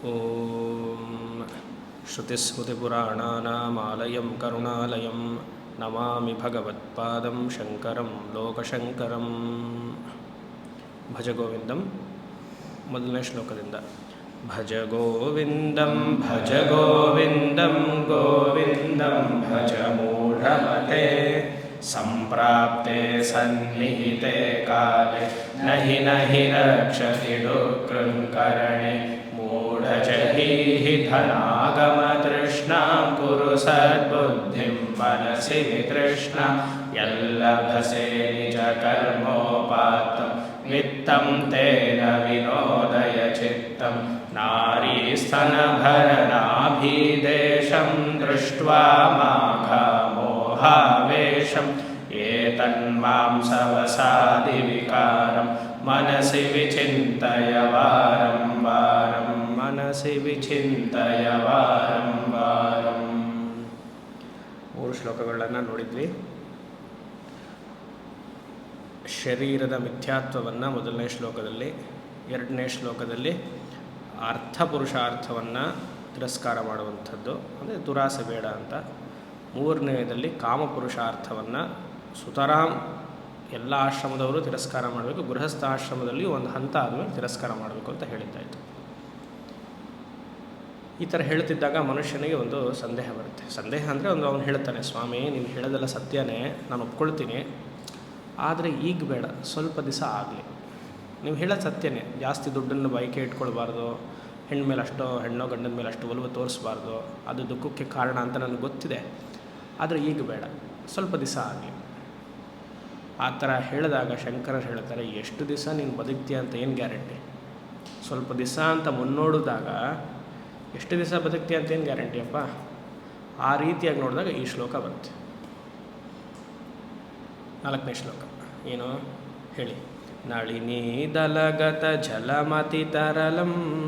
ॐ श्रुतिस्मृतिपुराणानामालयं करुणालयं नमामि भगवत्पादं शङ्करं ಲೋಕಶಂಕರಂ ಭಜ ಗೋವಿಂದಂ ಮೊದಲನೇ ಶ್ಲೋಕದಿಂದ ಭಜ ಗೋವಿಂದಂ ಭಜ ಗೋವಿಂದಂ ಗೋವಿಂದಂ ಭಜ ಮೂಢಮತೆ ಸಂಪ್ರಾಪ್ತೆ ಸನ್ನಿಹಿತೆ ಕಾಲೆ ನಹಿ ನಹಿ ರಕ್ಷತಿ ಡುಕೃಂಕರಣೆ ಮೂಢಜಹೀಹಿ ीः धनागमतृष्णां कुरु सद्बुद्धिं मनसि कृष्ण यल्लभसे च कर्मोपातं वित्तं तेन विनोदय चित्तं नारीस्तनभरनाभिदेशं दृष्ट्वा माखामोहावेशम् एतन्मां सवसादिविकारं मनसि विचिन्तय वारं वारम् ವಾರಂ ವಾರಂ. ಮೂರು ಶ್ಲೋಕಗಳನ್ನು ನೋಡಿದ್ವಿ. ಶರೀರದ ಮಿಥ್ಯಾತ್ವವನ್ನು ಮೊದಲನೇ ಶ್ಲೋಕದಲ್ಲಿ, ಎರಡನೇ ಶ್ಲೋಕದಲ್ಲಿ ಅರ್ಥ ಪುರುಷಾರ್ಥವನ್ನು ತಿರಸ್ಕಾರ ಮಾಡುವಂಥದ್ದು. ಅಂದರೆ ದುರಾಸೆ ಬೇಡ ಅಂತ. ಮೂರನೇದಲ್ಲಿ ಕಾಮಪುರುಷಾರ್ಥವನ್ನು ಸುತರಾಮ್ ಎಲ್ಲ ಆಶ್ರಮದವರು ತಿರಸ್ಕಾರ ಮಾಡಬೇಕು. ಗೃಹಸ್ಥ ಆಶ್ರಮದಲ್ಲಿ ಒಂದು ಹಂತ ಆದಮೇಲೆ ತಿರಸ್ಕಾರ ಮಾಡಬೇಕು ಅಂತ ಹೇಳಿದ್ದಾಯಿತು. ಈ ಥರ ಹೇಳ್ತಿದ್ದಾಗ ಮನುಷ್ಯನಿಗೆ ಒಂದು ಸಂದೇಹ ಬರುತ್ತೆ. ಸಂದೇಹ ಅಂದರೆ ಒಂದು ಅವನು ಹೇಳ್ತಾನೆ, ಸ್ವಾಮಿ ನೀನು ಹೇಳೋದೆಲ್ಲ ಸತ್ಯನೇ, ನಾನು ಒಪ್ಕೊಳ್ತೀನಿ. ಆದರೆ ಈಗ ಬೇಡ, ಸ್ವಲ್ಪ ದಿವಸ ಆಗಲಿ. ನೀವು ಹೇಳೋದು ಸತ್ಯನೇ. ಜಾಸ್ತಿ ದುಡ್ಡನ್ನು ಬೈಕೆ ಇಟ್ಕೊಳ್ಬಾರ್ದು. ಹೆಣ್ಣು ಮೇಲೆ ಅಷ್ಟೋ, ಹೆಣ್ಣೋ, ಗಂಡನ ಮೇಲೆ ಅಷ್ಟು ಒಲವು ತೋರಿಸ್ಬಾರ್ದು. ಅದು ದುಃಖಕ್ಕೆ ಕಾರಣ ಅಂತ ನನಗೆ ಗೊತ್ತಿದೆ. ಆದರೆ ಈಗ ಬೇಡ, ಸ್ವಲ್ಪ ದಿವಸ ಆಗಲಿ. ಆ ಥರ ಹೇಳಿದಾಗ ಶಂಕರರು ಹೇಳ್ತಾರೆ, ಎಷ್ಟು ದಿವಸ ನೀನು ಬದುಕ್ತೀಯ ಅಂತ ಏನು ಗ್ಯಾರಂಟಿ? ಸ್ವಲ್ಪ ದಿವಸ ಅಂತ ಮುನ್ನೋಡಿದಾಗ ಎಷ್ಟು ದಿವಸ ಬದುಕ್ತಿ ಅಂತೇನು ಗ್ಯಾರಂಟಿಯಪ್ಪ ಆ ರೀತಿಯಾಗಿ ನೋಡಿದಾಗ ಈ ಶ್ಲೋಕ ಬಂತು. ನಾಲ್ಕನೇ ಶ್ಲೋಕ. ಏನು? ಹೇಳಿ. ನಳಿನಿ ದಲಗತ ಜಲಮತಿ ತರಲಂ.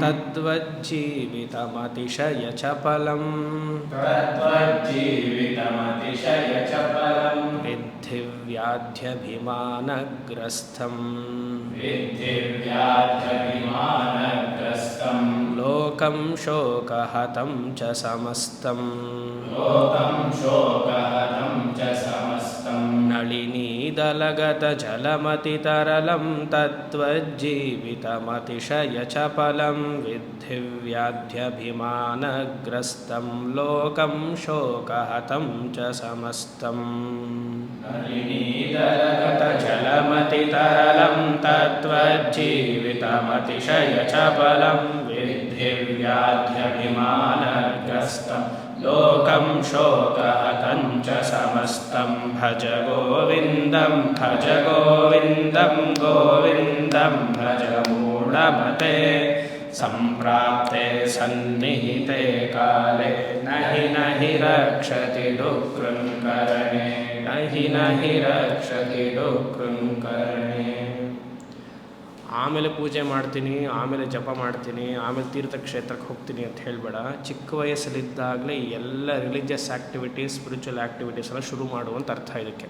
ತದ್ವಜ್ಜೀವಿತಮತಿಶಯ ಚಪಲಂ ತದ್ವಜ್ಜೀವಿತಮತಿಶಯ ಚಪಲಂ विद्धिव्याध्यभिमानग्रस्थं विद्धिव्याध्यभिमानग्रस्थं लोकं शोकहतं च समस्तं लोकं शोकहतं च समस्तम्। नळिनीदलगत तद्वज्जीवितमतिशयचपलं तद्वज्जीवितमतिशय च विद्धिव्याध्यभिमानग्रस्तं लोकं शोकहतं च समस्तम् नलिनीदलगत तद्वज्जीवितमतिशयचपलं तद्वज्जीवितमतिशय च विद्धिव्याध्यभिमानग्रस्तम् लोकं शोकहतं च समस्तं। भज गोविन्दं भज गोविन्दं गोविन्दं भज मूढमते। सम्प्राप्ते सन्निहिते काले नहि नहि रक्षति डुकृङ्करणे नहि नहि रक्षति डुकृङ्करणे ಆಮೇಲೆ ಪೂಜೆ ಮಾಡ್ತೀನಿ, ಆಮೇಲೆ ಜಪ ಮಾಡ್ತೀನಿ, ಆಮೇಲೆ ತೀರ್ಥಕ್ಷೇತ್ರಕ್ಕೆ ಹೋಗ್ತೀನಿ ಅಂತ ಹೇಳಬೇಡ. ಚಿಕ್ಕ ವಯಸ್ಸಲ್ಲಿದ್ದಾಗಲೇ ಎಲ್ಲ ರಿಲಿಜಿಯಸ್ ಆ್ಯಕ್ಟಿವಿಟೀಸ್ ಸ್ಪಿರಿಚುವಲ್ ಆ್ಯಕ್ಟಿವಿಟೀಸ್ ಎಲ್ಲ ಶುರು ಮಾಡುವಂತ ಅರ್ಥ ಇದಕ್ಕೆ.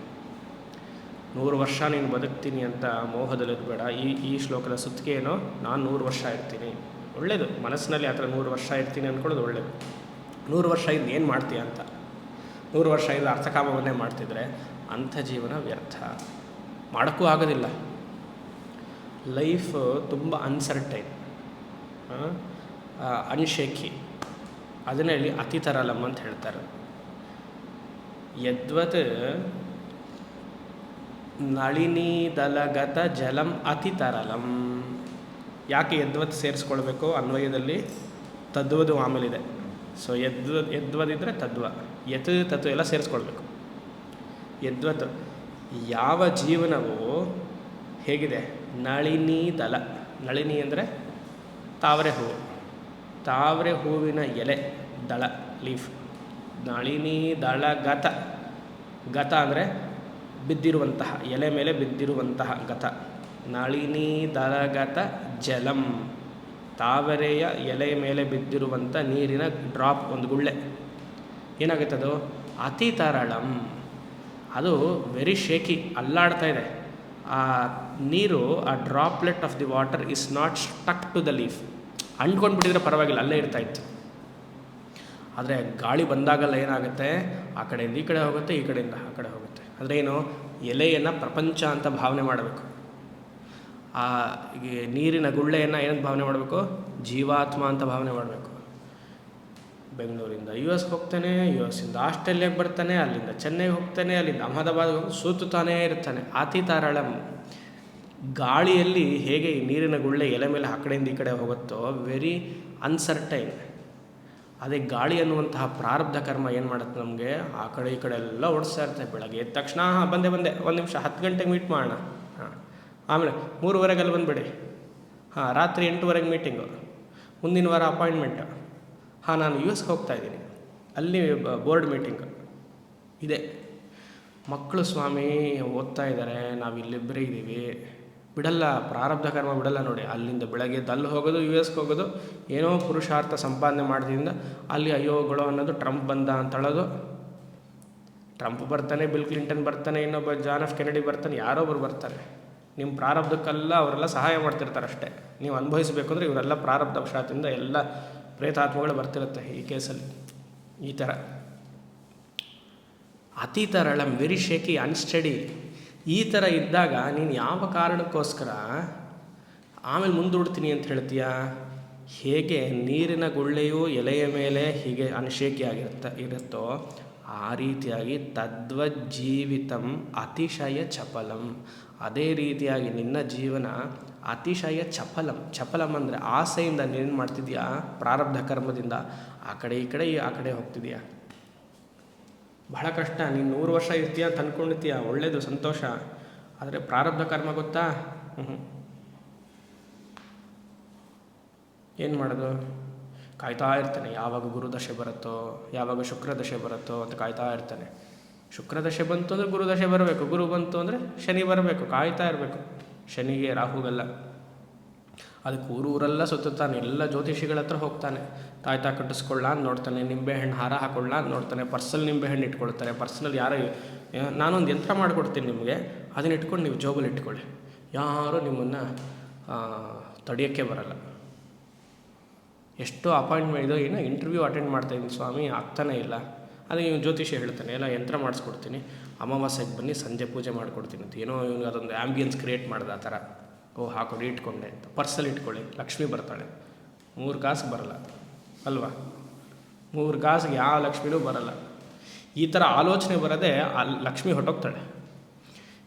ನೂರು ವರ್ಷ ನೀನು ಬದುಕ್ತೀನಿ ಅಂತ ಮೋಹದಲ್ಲಿರಬೇಡ. ಈ ಈ ಶ್ಲೋಕದ ಸುತ್ತಿಗೆ ಏನೋ ನಾನು ನೂರು ವರ್ಷ ಇರ್ತೀನಿ. ಒಳ್ಳೆಯದು ಮನಸ್ಸಿನಲ್ಲಿ ಆ ಥರ ನೂರು ವರ್ಷ ಇರ್ತೀನಿ ಅಂದ್ಕೊಳ್ಳೋದು ಒಳ್ಳೇದು. ನೂರು ವರ್ಷ ಇದ್ದು ಏನು ಮಾಡ್ತೀಯ ಅಂತ. ನೂರು ವರ್ಷ ಇದ್ದು ಅರ್ಥಕಾಮವನ್ನೇ ಮಾಡ್ತಿದ್ರೆ ಅಂಥ ಜೀವನ ವ್ಯರ್ಥ. ಮಾಡೋಕ್ಕೂ ಆಗೋದಿಲ್ಲ. ಲೈಫ್ ತುಂಬ ಅನ್ಸರ್ಟೈನ್ ಅನ್ಶೇಖಿ ಅದನ್ನೇ ಹೇಳಿ ಅತಿ ಅಂತ ಹೇಳ್ತಾರೆ. ಯದ್ವತ್ ನಳಿನೀದಲಗತ ಜಲಂ ಅತಿ ತರಲಂ. ಯಾಕೆ ಯದ್ವತ್ ಸೇರಿಸ್ಕೊಳ್ಬೇಕು ಅನ್ವಯದಲ್ಲಿ? ತದ್ವದು ಆಮೇಲಿದೆ. ಸೊ ಯದ್ವ ಯದ್ವದಿದ್ದರೆ ತದ್ವ. ಯತ್ ತತ್ವ ಎಲ್ಲ ಸೇರಿಸ್ಕೊಳ್ಬೇಕು. ಯದ್ವತ್ ಯಾವ ಜೀವನವು ಹೇಗಿದೆ? ನಳಿನಿ ದಲ ನಳಿನಿ ಅಂದರೆ ತಾವರೆ ಹೂವು. ತಾವರೆ ಹೂವಿನ ಎಲೆ, ದಳ, ಲೀಫ್. ನಳಿನಿ ದಳ ಗತ ಗತ ಅಂದರೆ ಬಿದ್ದಿರುವಂತಹ, ಎಲೆ ಮೇಲೆ ಬಿದ್ದಿರುವಂತಹ ಗತ. ನಳಿನಿ ದಳಗತ ಜಲಂ. ತಾವರೆಯ ಎಲೆ ಮೇಲೆ ಬಿದ್ದಿರುವಂಥ ನೀರಿನ ಡ್ರಾಪ್, ಒಂದು ಗುಳ್ಳೆ. ಏನಾಗುತ್ತೆ ಅದು? ಅತಿ ತರಳಂ ಅದು ವೆರಿ ಶೇಕಿ ಅಲ್ಲಾಡ್ತಾ ಇದೆ. ಆ ನೀರು, ಆ droplet of the water is not stuck to the leaf ಅಂಟ್ಕೊಂಡ್ಬಿಟ್ಟಿದ್ರೆ ಪರವಾಗಿಲ್ಲ, ಅಲ್ಲೇ ಇರ್ತಾ ಇತ್ತು. ಆದರೆ ಗಾಳಿ ಬಂದಾಗಲ್ಲ ಏನಾಗುತ್ತೆ? ಆ ಕಡೆಯಿಂದ ಈ ಕಡೆ ಹೋಗುತ್ತೆ, ಈ ಕಡೆಯಿಂದ ಆ ಕಡೆ ಹೋಗುತ್ತೆ. ಅಂದರೆ ಏನು? ಎಲೆಯನ್ನು ಪ್ರಪಂಚ ಅಂತ ಭಾವನೆ ಮಾಡಬೇಕು. ಆ ನೀರಿನ ಗುಳ್ಳೆಯನ್ನು ಏನಂತ ಭಾವನೆ ಮಾಡಬೇಕು? ಜೀವಾತ್ಮ ಅಂತ ಭಾವನೆ ಮಾಡಬೇಕು. ಬೆಂಗಳೂರಿಂದ ಯು ಎಸ್ ಹೋಗ್ತಾನೆ ಯು ಎಸ್ಸಿಂದ ಆಸ್ಟ್ರೇಲಿಯಾಗೆ ಬರ್ತಾನೆ, ಅಲ್ಲಿಂದ ಚೆನ್ನೈಗೆ ಹೋಗ್ತಾನೆ, ಅಲ್ಲಿಂದ ಅಹಮದಾಬಾದ್ ಹೋಗಿ ಸೂತುತ್ತಾನೇ ಇರ್ತಾನೆ. ಅತಿ ತಾರಳಂ ಗಾಳಿಯಲ್ಲಿ ಹೇಗೆ ನೀರಿನ ಗುಳ್ಳೆ ಎಲೆ ಮೇಲೆ ಆ ಕಡೆಯಿಂದ ಈ ಕಡೆ ಹೋಗುತ್ತೋ ವೆರಿ ಅನ್ಸರ್ಟೈನ್ ಅದೇ ಗಾಳಿ ಅನ್ನುವಂತಹ ಪ್ರಾರಬ್ಧ ಕರ್ಮ ಏನು ಮಾಡುತ್ತೆ ನಮಗೆ? ಆ ಕಡೆ ಈ ಕಡೆ ಎಲ್ಲ ಓಡಿಸ್ತಾ ಇರ್ತದೆ ಬೆಳಗ್ಗೆ ಎದ್ದ ತಕ್ಷಣ, ಹಾಂ, ಬಂದೆ ಬಂದೆ, ಒಂದು ನಿಮಿಷ, ಹತ್ತು ಗಂಟೆಗೆ ಮೀಟ್ ಮಾಡೋಣ. ಹಾಂ, ಆಮೇಲೆ ಮೂರುವರೆಗೆ ಅಲ್ಲಿ ಬಂದುಬಿಡಿ. ಹಾಂ, ರಾತ್ರಿ ಎಂಟುವರೆಗೆ ಮೀಟಿಂಗು ಮುಂದಿನ ವಾರ ಅಪಾಯಿಂಟ್ಮೆಂಟು ಹಾಂ, ನಾನು ಯು ಎಸ್ಗೆ ಹೋಗ್ತಾ ಇದ್ದೀನಿ. ಅಲ್ಲಿ ಬೋರ್ಡ್ ಮೀಟಿಂಗ್ ಇದೆ. ಮಕ್ಕಳು ಸ್ವಾಮಿ, ಓದ್ತಾ ಇದ್ದಾರೆ. ನಾವು ಇಲ್ಲಿಬ್ಬರೇ ಇದ್ದೀವಿ. ಬಿಡಲ್ಲ, ಪ್ರಾರಬ್ಧ ಕರ್ಮ ಬಿಡಲ್ಲ ನೋಡಿ. ಅಲ್ಲಿಂದ ಬೆಳಗ್ಗೆ ಅಲ್ಲಿ ಹೋಗೋದು ಯು ಎಸ್ಗೆ ಹೋಗೋದು, ಏನೋ ಪುರುಷಾರ್ಥ ಸಂಪಾದನೆ ಮಾಡಿದ್ರಿಂದ ಅಲ್ಲಿ ಅಯ್ಯೋಗಳು ಅನ್ನೋದು ಟ್ರಂಪ್ ಬಂದ ಅಂತ ಹೇಳೋದು. ಟ್ರಂಪ್ ಬರ್ತಾನೆ, ಬಿಲ್ ಕ್ಲಿಂಟನ್ ಬರ್ತಾನೆ, ಇನ್ನೊಬ್ಬ ಜಾನ್ ಆಫ್ ಕೆನಡಿ ಬರ್ತಾನೆ ಯಾರೊಬ್ಬರು ಬರ್ತಾರೆ. ನಿಮ್ಮ ಪ್ರಾರಬ್ಧಕ್ಕೆಲ್ಲ ಅವರೆಲ್ಲ ಸಹಾಯ ಮಾಡ್ತಿರ್ತಾರೆ ಅಷ್ಟೇ. ನೀವು ಅನುಭವಿಸಬೇಕು ಅಂದರೆ ಇವರೆಲ್ಲ ಪ್ರಾರಬ್ಧ ವಶಾತಿಂದ ಎಲ್ಲ ಪ್ರೇತಾತ್ಮಗಳು ಬರ್ತಿರುತ್ತೆ ಈ ಕೇಸಲ್ಲಿ. ಈ ಥರ. ಅತಿ ವೆರಿ ಶೇಕಿ ಅನ್ಸ್ಟಡಿ ಈ ಥರ ಇದ್ದಾಗ ನೀನು ಯಾವ ಕಾರಣಕ್ಕೋಸ್ಕರ ಆಮೇಲೆ ಮುಂದೂಡ್ತೀನಿ ಅಂತ ಹೇಳ್ತೀಯ? ಹೇಗೆ ನೀರಿನ ಗುಳ್ಳೆಯು ಎಲೆಯ ಮೇಲೆ ಹೀಗೆ ಅನ್ಶೇಕಿ ಆಗಿರುತ್ತ, ಇರುತ್ತೋ ಆ ರೀತಿಯಾಗಿ ತದ್ವಜ್ಜೀವಿತಂ ಅತಿಶಯ ಚಪಲಂ. ಅದೇ ರೀತಿಯಾಗಿ ನಿನ್ನ ಜೀವನ ಅತಿಶಯ ಚಪಲಂ. ಚಪಲಂ ಅಂದರೆ ಆಸೆಯಿಂದ ನೀನು ಮಾಡ್ತಿದ್ಯಾ? ಪ್ರಾರಬ್ಧ ಕರ್ಮದಿಂದ. ಆ ಕಡೆ ಈ ಕಡೆ ಆ ಕಡೆ ಹೋಗ್ತಿದ್ಯಾ? ಬಹಳ ಕಷ್ಟ. ನೀನು ನೂರು ವರ್ಷ ಇರ್ತೀಯ ಅಂತ ಅಂದ್ಕೊಂಡಿರ್ತೀಯ ಒಳ್ಳೇದು, ಸಂತೋಷ. ಆದರೆ ಪ್ರಾರಬ್ಧ ಕರ್ಮ ಗೊತ್ತಾ? ಏನು ಮಾಡೋದು? ಕಾಯ್ತಾ ಇರ್ತಾನೆ. ಯಾವಾಗ ಗುರುದಶೆ ಬರುತ್ತೋ, ಯಾವಾಗ ಶುಕ್ರದಶೆ ಬರುತ್ತೋ ಅಂತ ಕಾಯ್ತಾ ಇರ್ತಾನೆ. ಶುಕ್ರದಶೆ ಬಂತು ಅಂದರೆ ಗುರುದಶೆ ಬರಬೇಕು. ಗುರು ಬಂತು ಅಂದರೆ ಶನಿ ಬರಬೇಕು. ಕಾಯ್ತಾ ಇರಬೇಕು. ಶನಿಗೆ ರಾಹುಗಲ್ಲ. ಅದಕ್ಕೆ ಊರೂರೆಲ್ಲ ಸುತ್ತಾನೆ ಎಲ್ಲ ಜ್ಯೋತಿಷಿಗಳ ಹತ್ರ ಹೋಗ್ತಾನೆ. ತಾಯ್ತ ಕಟ್ಟಿಸ್ಕೊಳ್ಳ ಅಂತ ನೋಡ್ತಾನೆ ನಿಂಬೆಹಣ್ಣು ಹಾರ ಹಾಕೊಳ್ಳ ಅಂತ ನೋಡ್ತಾನೆ ಪರ್ಸಲ್ ನಿಂಬೆಹಣ್ಣು ಇಟ್ಕೊಳ್ತಾರೆ ಪರ್ಸ್ನಲ್ಲಿ ಯಾರೋ ನಾನೊಂದು ಯಂತ್ರ ಮಾಡಿಕೊಡ್ತೀನಿ ನಿಮಗೆ, ಅದನ್ನ ಇಟ್ಕೊಂಡು ನೀವು ಜೋಬಲ್ಲಿ ಇಟ್ಕೊಳ್ಳಿ. ಯಾರೂ ನಿಮ್ಮನ್ನು ತಡೆಯೋಕ್ಕೆ ಬರಲ್ಲ. ಎಷ್ಟೋ ಅಪಾಯಿಂಟ್ಮೆಂಟ್ ಇದು, ಏನೋ ಇಂಟರ್ವ್ಯೂ ಅಟೆಂಡ್ ಮಾಡ್ತಾಯಿದ್ದೀನಿ ಸ್ವಾಮಿ, ಆಗ್ತಾನೇ ಇಲ್ಲ. ಅದು ಇವ್ನು ಜ್ಯೋತಿಷಿ ಹೇಳ್ತಾನೆ, ಎಲ್ಲ ಯಂತ್ರ ಮಾಡಿಸ್ಕೊಡ್ತೀನಿ. ಅಮಾವಾಸ್ಯೆಗೆ ಬನ್ನಿ, ಸಂಜೆ ಪೂಜೆ ಮಾಡಿಕೊಡ್ತೀನಿ ಅಂತ. ಏನೋ ಇವ್ನು ಅದೊಂದು ಆ್ಯಂಬಿಯನ್ಸ್ ಕ್ರಿಯೇಟ್ ಮಾಡಿದೆ ಆ ಥರ. ಓ, ಹಾಕೊಡಿ, ಇಟ್ಕೊಂಡೆ ಅಂತ. ಪರ್ಸಲ್ಲಿ ಇಟ್ಕೊಳ್ಳಿ. ಲಕ್ಷ್ಮಿ ಬರ್ತಾಳೆ. ಮೂರು ಕಾಸು ಬರಲ್ಲ. ಅಲ್ವಾ? ಮೂರು ಕಾಸಿಗೆ ಯಾವ ಲಕ್ಷ್ಮಿನೂ ಬರಲ್ಲ. ಈ ಥರ ಆಲೋಚನೆ ಬರೋದೇ ಆ ಲಕ್ಷ್ಮಿ ಹೊಟ್ಟೋಗ್ತಾಳೆ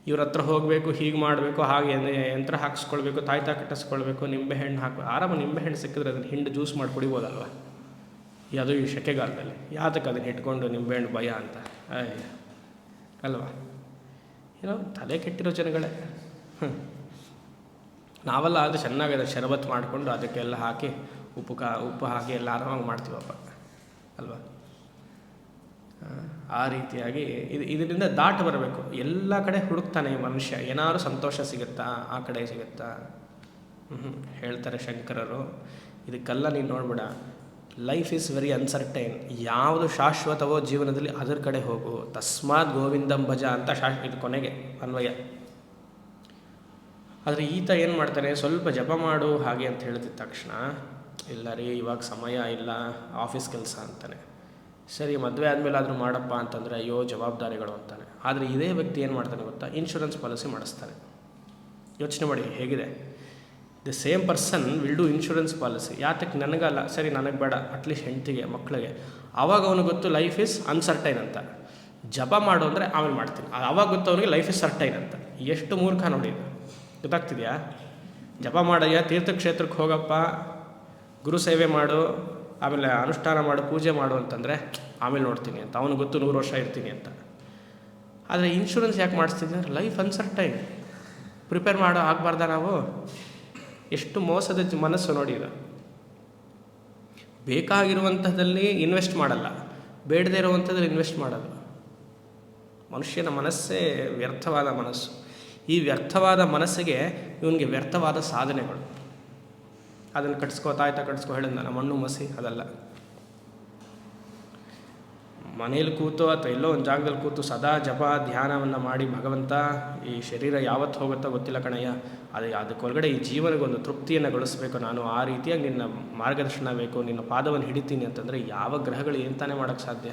ಇವ್ರ ಹತ್ರ ಹೋಗಬೇಕು, ಹೀಗೆ ಮಾಡಬೇಕು, ಹಾಗೆ ಯಂತ್ರ ಹಾಕಿಸ್ಕೊಳ್ಬೇಕು ತಾಯ್ತಾ ಕಟ್ಟಿಸ್ಕೊಳ್ಬೇಕು ನಿಂಬೆಹಣ್ಣು ಹಾಕಿ, ಆರಾಮ ನಿಂಬೆಹಣ್ಣು ಸಿಕ್ಕಿದ್ರೆ ಅದನ್ನು ಹಿಂಡು ಜ್ಯೂಸ್ ಮಾಡಿ ಕುಡಿಬೋದಲ್ವ? ಅದು ಈ ಸೆಕೆಗಾಲದಲ್ಲಿ ಯಾತಕ್ಕೆ ಅದನ್ನು ಇಟ್ಕೊಂಡು ನಿಂಬೆಹಣ್ಣು ಭಯ ಅಂತ? ಅಲ್ವಾ? ಏನೋ ತಲೆ ಕೆಟ್ಟಿರೋ ಜನಗಳೇ. ಹ್ಞೂ ನಾವೆಲ್ಲ ಅದು ಚೆನ್ನಾಗಿದೆ, ಶರಬತ್ ಮಾಡಿಕೊಂಡು ಅದಕ್ಕೆಲ್ಲ ಹಾಕಿ, ಉಪ್ಪು ಕಾ, ಉಪ್ಪು ಹಾಕಿ ಎಲ್ಲ ಆರಾಮಾಗಿ ಮಾಡ್ತೀವಪ್ಪ ಅಲ್ವಾ? ಆ ರೀತಿಯಾಗಿ ಇದು, ಇದರಿಂದ ದಾಟ ಬರಬೇಕು. ಎಲ್ಲ ಕಡೆ ಹುಡುಕ್ತಾನೆ ಈ ಮನುಷ್ಯ. ಏನಾದರೂ ಸಂತೋಷ ಸಿಗುತ್ತಾ? ಆ ಕಡೆ ಸಿಗುತ್ತಾ? ಹ್ಞೂ ಹೇಳ್ತಾರೆ ಶಂಕರರು. ಇದಕ್ಕೆಲ್ಲ ನೀನು ನೋಡ್ಬಿಡ. ಲೈಫ್ ಈಸ್ ವೆರಿ ಅನ್ಸರ್ಟೈನ್ ಯಾವುದು ಶಾಶ್ವತವೋ ಜೀವನದಲ್ಲಿ ಅದರ ಕಡೆ ಹೋಗು. ತಸ್ಮಾತ್ ಗೋವಿಂದಂ ಭಜ ಅಂತ ಶಾಶ್ವ, ಇದು ಕೊನೆಗೆ, ಅನ್ವಯ. ಆದರೆ ಈತ ಏನು ಮಾಡ್ತಾನೆ? ಸ್ವಲ್ಪ ಜಪ ಮಾಡು ಹಾಗೆ ಅಂತ ಹೇಳಿದ ತಕ್ಷಣ, ಇಲ್ಲ ರೀ, ಇವಾಗ ಸಮಯ ಇಲ್ಲ, ಆಫೀಸ್ ಕೆಲಸ ಅಂತಾನೆ. ಸರಿ, ಮದುವೆ ಆದಮೇಲೆ ಆದರೂ ಮಾಡಪ್ಪ ಅಂತಂದರೆ, ಅಯ್ಯೋ, ಜವಾಬ್ದಾರಿಗಳು ಅಂತಾನೆ. ಆದರೆ ಇದೇ ವ್ಯಕ್ತಿ ಏನು ಮಾಡ್ತಾನೆ ಗೊತ್ತಾ? ಇನ್ಶೂರೆನ್ಸ್ ಪಾಲಿಸಿ ಮಾಡಿಸ್ತಾನೆ. ಯೋಚನೆ ಮಾಡಿ, ಹೇಗಿದೆ? The same person will do insurance policy ಯಾತಕ್ಕೆ? ನನಗಲ್ಲ. ಸರಿ, ನನಗೆ ಬೇಡ. ಅಟ್ಲೀಸ್ಟ್ ಹೆಂಡ್ತಿಗೆ ಮಕ್ಕಳಿಗೆ ಆವಾಗ ಅವನಿಗೆ ಗೊತ್ತು ಲೈಫ್ ಇಸ್ ಅನ್ಸರ್ಟೈನ್ ಅಂತ. ಜಪ ಮಾಡು ಅಂದರೆ ಆಮೇಲೆ ಮಾಡ್ತೀನಿ. ಆವಾಗ ಗೊತ್ತು ಅವನಿಗೆ ಲೈಫ್ ಇಸ್ ಸರ್ಟೈನ್ ಅಂತ. ಎಷ್ಟು ಮೂರ್ಖ ನೋಡಿ. ಗೊತ್ತಾಗ್ತಿದೆಯಾ? ಜಪ ಮಾಡಯ್ಯ, ತೀರ್ಥಕ್ಷೇತ್ರಕ್ಕೆ ಹೋಗಪ್ಪ, ಗುರು ಸೇವೆ ಮಾಡು, ಆಮೇಲೆ ಅನುಷ್ಠಾನ ಮಾಡು, ಪೂಜೆ ಮಾಡು ಅಂತಂದರೆ, ಆಮೇಲೆ ನೋಡ್ತೀನಿ ಅಂತ. ಅವನು ಗೊತ್ತು ನೂರು ವರ್ಷ ಇರ್ತೀನಿ ಅಂತ. ಆದರೆ ಇನ್ಶೂರೆನ್ಸ್ ಯಾಕೆ ಮಾಡಿಸ್ತಿದ್ದೆ ಅಂದರೆ ಲೈಫ್ ಅನ್ಸರ್ಟೈನ್ ಪ್ರಿಪೇರ್ ಮಾಡೋ, ಆಗಬಾರ್ದ ನಾವು? ಎಷ್ಟು ಮೋಸದ ಮನಸ್ಸು ನೋಡಿ ಇದು ಬೇಕಾಗಿರುವಂಥದ್ದಲ್ಲಿ ಇನ್ವೆಸ್ಟ್ ಮಾಡಲ್ಲ. ಬೇಡದೇ ಇರುವಂಥದ್ರಲ್ಲಿ ಇನ್ವೆಸ್ಟ್ ಮಾಡೋದು ಮನುಷ್ಯನ ಮನಸ್ಸೇ ವ್ಯರ್ಥವಾದ ಮನಸ್ಸು. ಈ ವ್ಯರ್ಥವಾದ ಮನಸ್ಸಿಗೆ ಇವನಿಗೆ ವ್ಯರ್ಥವಾದ ಸಾಧನೆಗಳು. ಅದನ್ನು ಕಟ್ಸ್ಕೋ, ತಾಯ್ತ ಕಟ್ಸ್ಕೋ ಹೇಳಿದ ನಾನು ಮಣ್ಣು ಮಸಿ ಅದಲ್ಲ. ಮನೇಲಿ ಕೂತು ಅಥವಾ ಎಲ್ಲೋ ಒಂದು ಜಾಗದಲ್ಲಿ ಕೂತು ಸದಾ ಜಪ, ಧ್ಯಾನವನ್ನು ಮಾಡಿ ಭಗವಂತ, ಈ ಶರೀರ ಯಾವತ್ತು ಹೋಗುತ್ತೋ ಗೊತ್ತಿಲ್ಲ ಕಣಯ್ಯ, ಅದು ಅದಕ್ಕೊಳಗಡೆ ಈ ಜೀವನಗೊಂದು ತೃಪ್ತಿಯನ್ನು ಗಳಿಸಬೇಕು. ನಾನು ಆ ರೀತಿಯಾಗಿ ನಿನ್ನ ಮಾರ್ಗದರ್ಶನ ಬೇಕು, ನಿನ್ನ ಪಾದವನ್ನು ಹಿಡಿತೀನಿ ಅಂತಂದರೆ ಯಾವ ಗ್ರಹಗಳು ಏನು ತಾನೇ ಮಾಡೋಕ್ಕೆ ಸಾಧ್ಯ?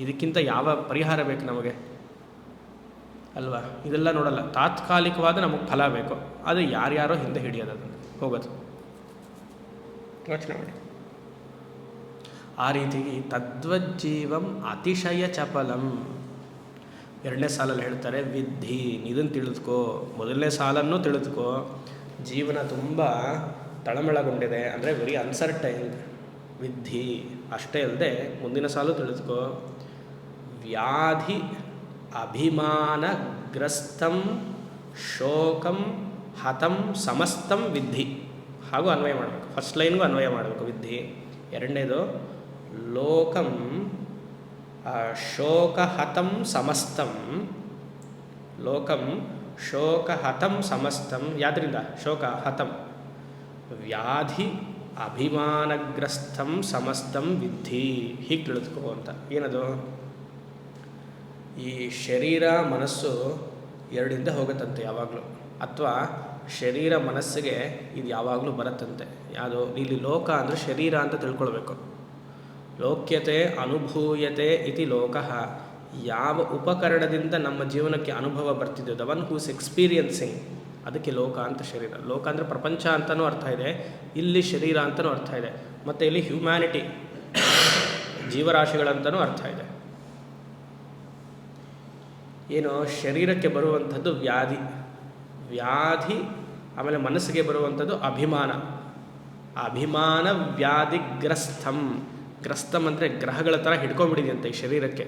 ಇದಕ್ಕಿಂತ ಯಾವ ಪರಿಹಾರ ಬೇಕು ನಮಗೆ? ಅಲ್ವಾ? ಇದೆಲ್ಲ ನೋಡಲ್ಲ. ತಾತ್ಕಾಲಿಕವಾದ ನಮಗೆ ಫಲ ಬೇಕು. ಅದು ಯಾರ್ಯಾರೋ ಹಿಂದೆ ಹಿಡಿಯೋದು ಅದನ್ನು ಹೋಗೋದು. ಯೋಚನೆ ಮಾಡಿ. ಆ ರೀತಿಗೆ ತದ್ವಜ್ಜೀವಂ ಅತಿಶಯ ಚಪಲಂ. ಎರಡನೇ ಸಾಲಲ್ಲಿ ಹೇಳ್ತಾರೆ, ವಿದ್ಧಿ. ಇದನ್ನು ತಿಳಿದುಕೋ. ಮೊದಲನೇ ಸಾಲನ್ನು ತಿಳಿದುಕೋ. ಜೀವನ ತುಂಬ ತಳಮಳಗೊಂಡಿದೆ. ಅಂದರೆ ವೆರಿ ಅನ್ಸರ್ಟೈನ್ ವಿದ್ಧಿ. ಅಷ್ಟೇ ಅಲ್ಲದೆ ಮುಂದಿನ ಸಾಲು ತಿಳಿದುಕೋ. ವ್ಯಾಧಿ ಅಭಿಮಾನಗ್ರಸ್ತಂ ಶೋಕಂ ಹತಂ ಸಮಸ್ತಂ ವಿದ್ಧಿ. ಹಾಗೂ ಅನ್ವಯ ಮಾಡಬೇಕು. ಫಸ್ಟ್ ಲೈನ್ಗೂ ಅನ್ವಯ ಮಾಡಬೇಕು ವಿದ್ಧಿ. ಎರಡನೇದು, ಲೋಕಂ ಶೋಕ ಶೋಕಹತಂ ಸಮಸ್ತಂ. ಲೋಕಂ ಶೋಕಹತಂ ಸಮಸ್ತಂ. ಯಾದ್ರಿಂದ? ಶೋಕ ಹತಂ. ವ್ಯಾಧಿ ಅಭಿಮಾನಗ್ರಸ್ತಂ ಸಮಸ್ತಂ ವಿದ್ಧಿ. ಹೀಗೆ ತಿಳಿದುಕೋ ಅಂತ. ಏನದು? ಈ ಶರೀರ ಮನಸ್ಸು ಎರಡಿಂದ ಹೋಗುತ್ತಂತೆ ಯಾವಾಗಲೂ. ಅಥವಾ ಶರೀರ ಮನಸ್ಸಿಗೆ ಇದು ಯಾವಾಗಲೂ ಬರುತ್ತಂತೆ. ಯಾವುದು ಇಲ್ಲಿ ಲೋಕ ಅಂದರೆ ಶರೀರ ಅಂತ ತಿಳ್ಕೊಳ್ಬೇಕು. ಲೋಕ್ಯತೆ ಅನುಭೂಯತೆ ಇತಿ ಲೋಕ. ಯಾವ ಉಪಕರಣದಿಂದ ನಮ್ಮ ಜೀವನಕ್ಕೆ ಅನುಭವ ಬರ್ತಿದೆ ದ ಒನ್ ಹೂಸ್ ಎಕ್ಸ್ಪೀರಿಯನ್ಸಿಂಗ್ ಅದಕ್ಕೆ ಲೋಕ ಅಂತ ಶರೀರ. ಲೋಕ ಅಂದರೆ ಪ್ರಪಂಚ ಅಂತಲೂ ಅರ್ಥ ಇದೆ, ಇಲ್ಲಿ ಶರೀರ ಅಂತಲೂ ಅರ್ಥ ಇದೆ. ಮತ್ತು ಇಲ್ಲಿ ಹ್ಯುಮ್ಯಾನಿಟಿ ಜೀವರಾಶಿಗಳಂತಲೂ ಅರ್ಥ ಇದೆ. ಏನು, ಶರೀರಕ್ಕೆ ಬರುವಂಥದ್ದು ವ್ಯಾಧಿ. ವ್ಯಾಧಿ, ಆಮೇಲೆ ಮನಸ್ಸಿಗೆ ಬರುವಂಥದ್ದು ಅಭಿಮಾನ. ಅಭಿಮಾನ ವ್ಯಾಧಿಗ್ರಸ್ತಂ ಗ್ರಸ್ತಂ ಅಂದರೆ ಗ್ರಹಗಳ ಥರ ಹಿಡ್ಕೊಂಡ್ಬಿಟ್ಟಿದೆಯಂತೆ ಈ ಶರೀರಕ್ಕೆ.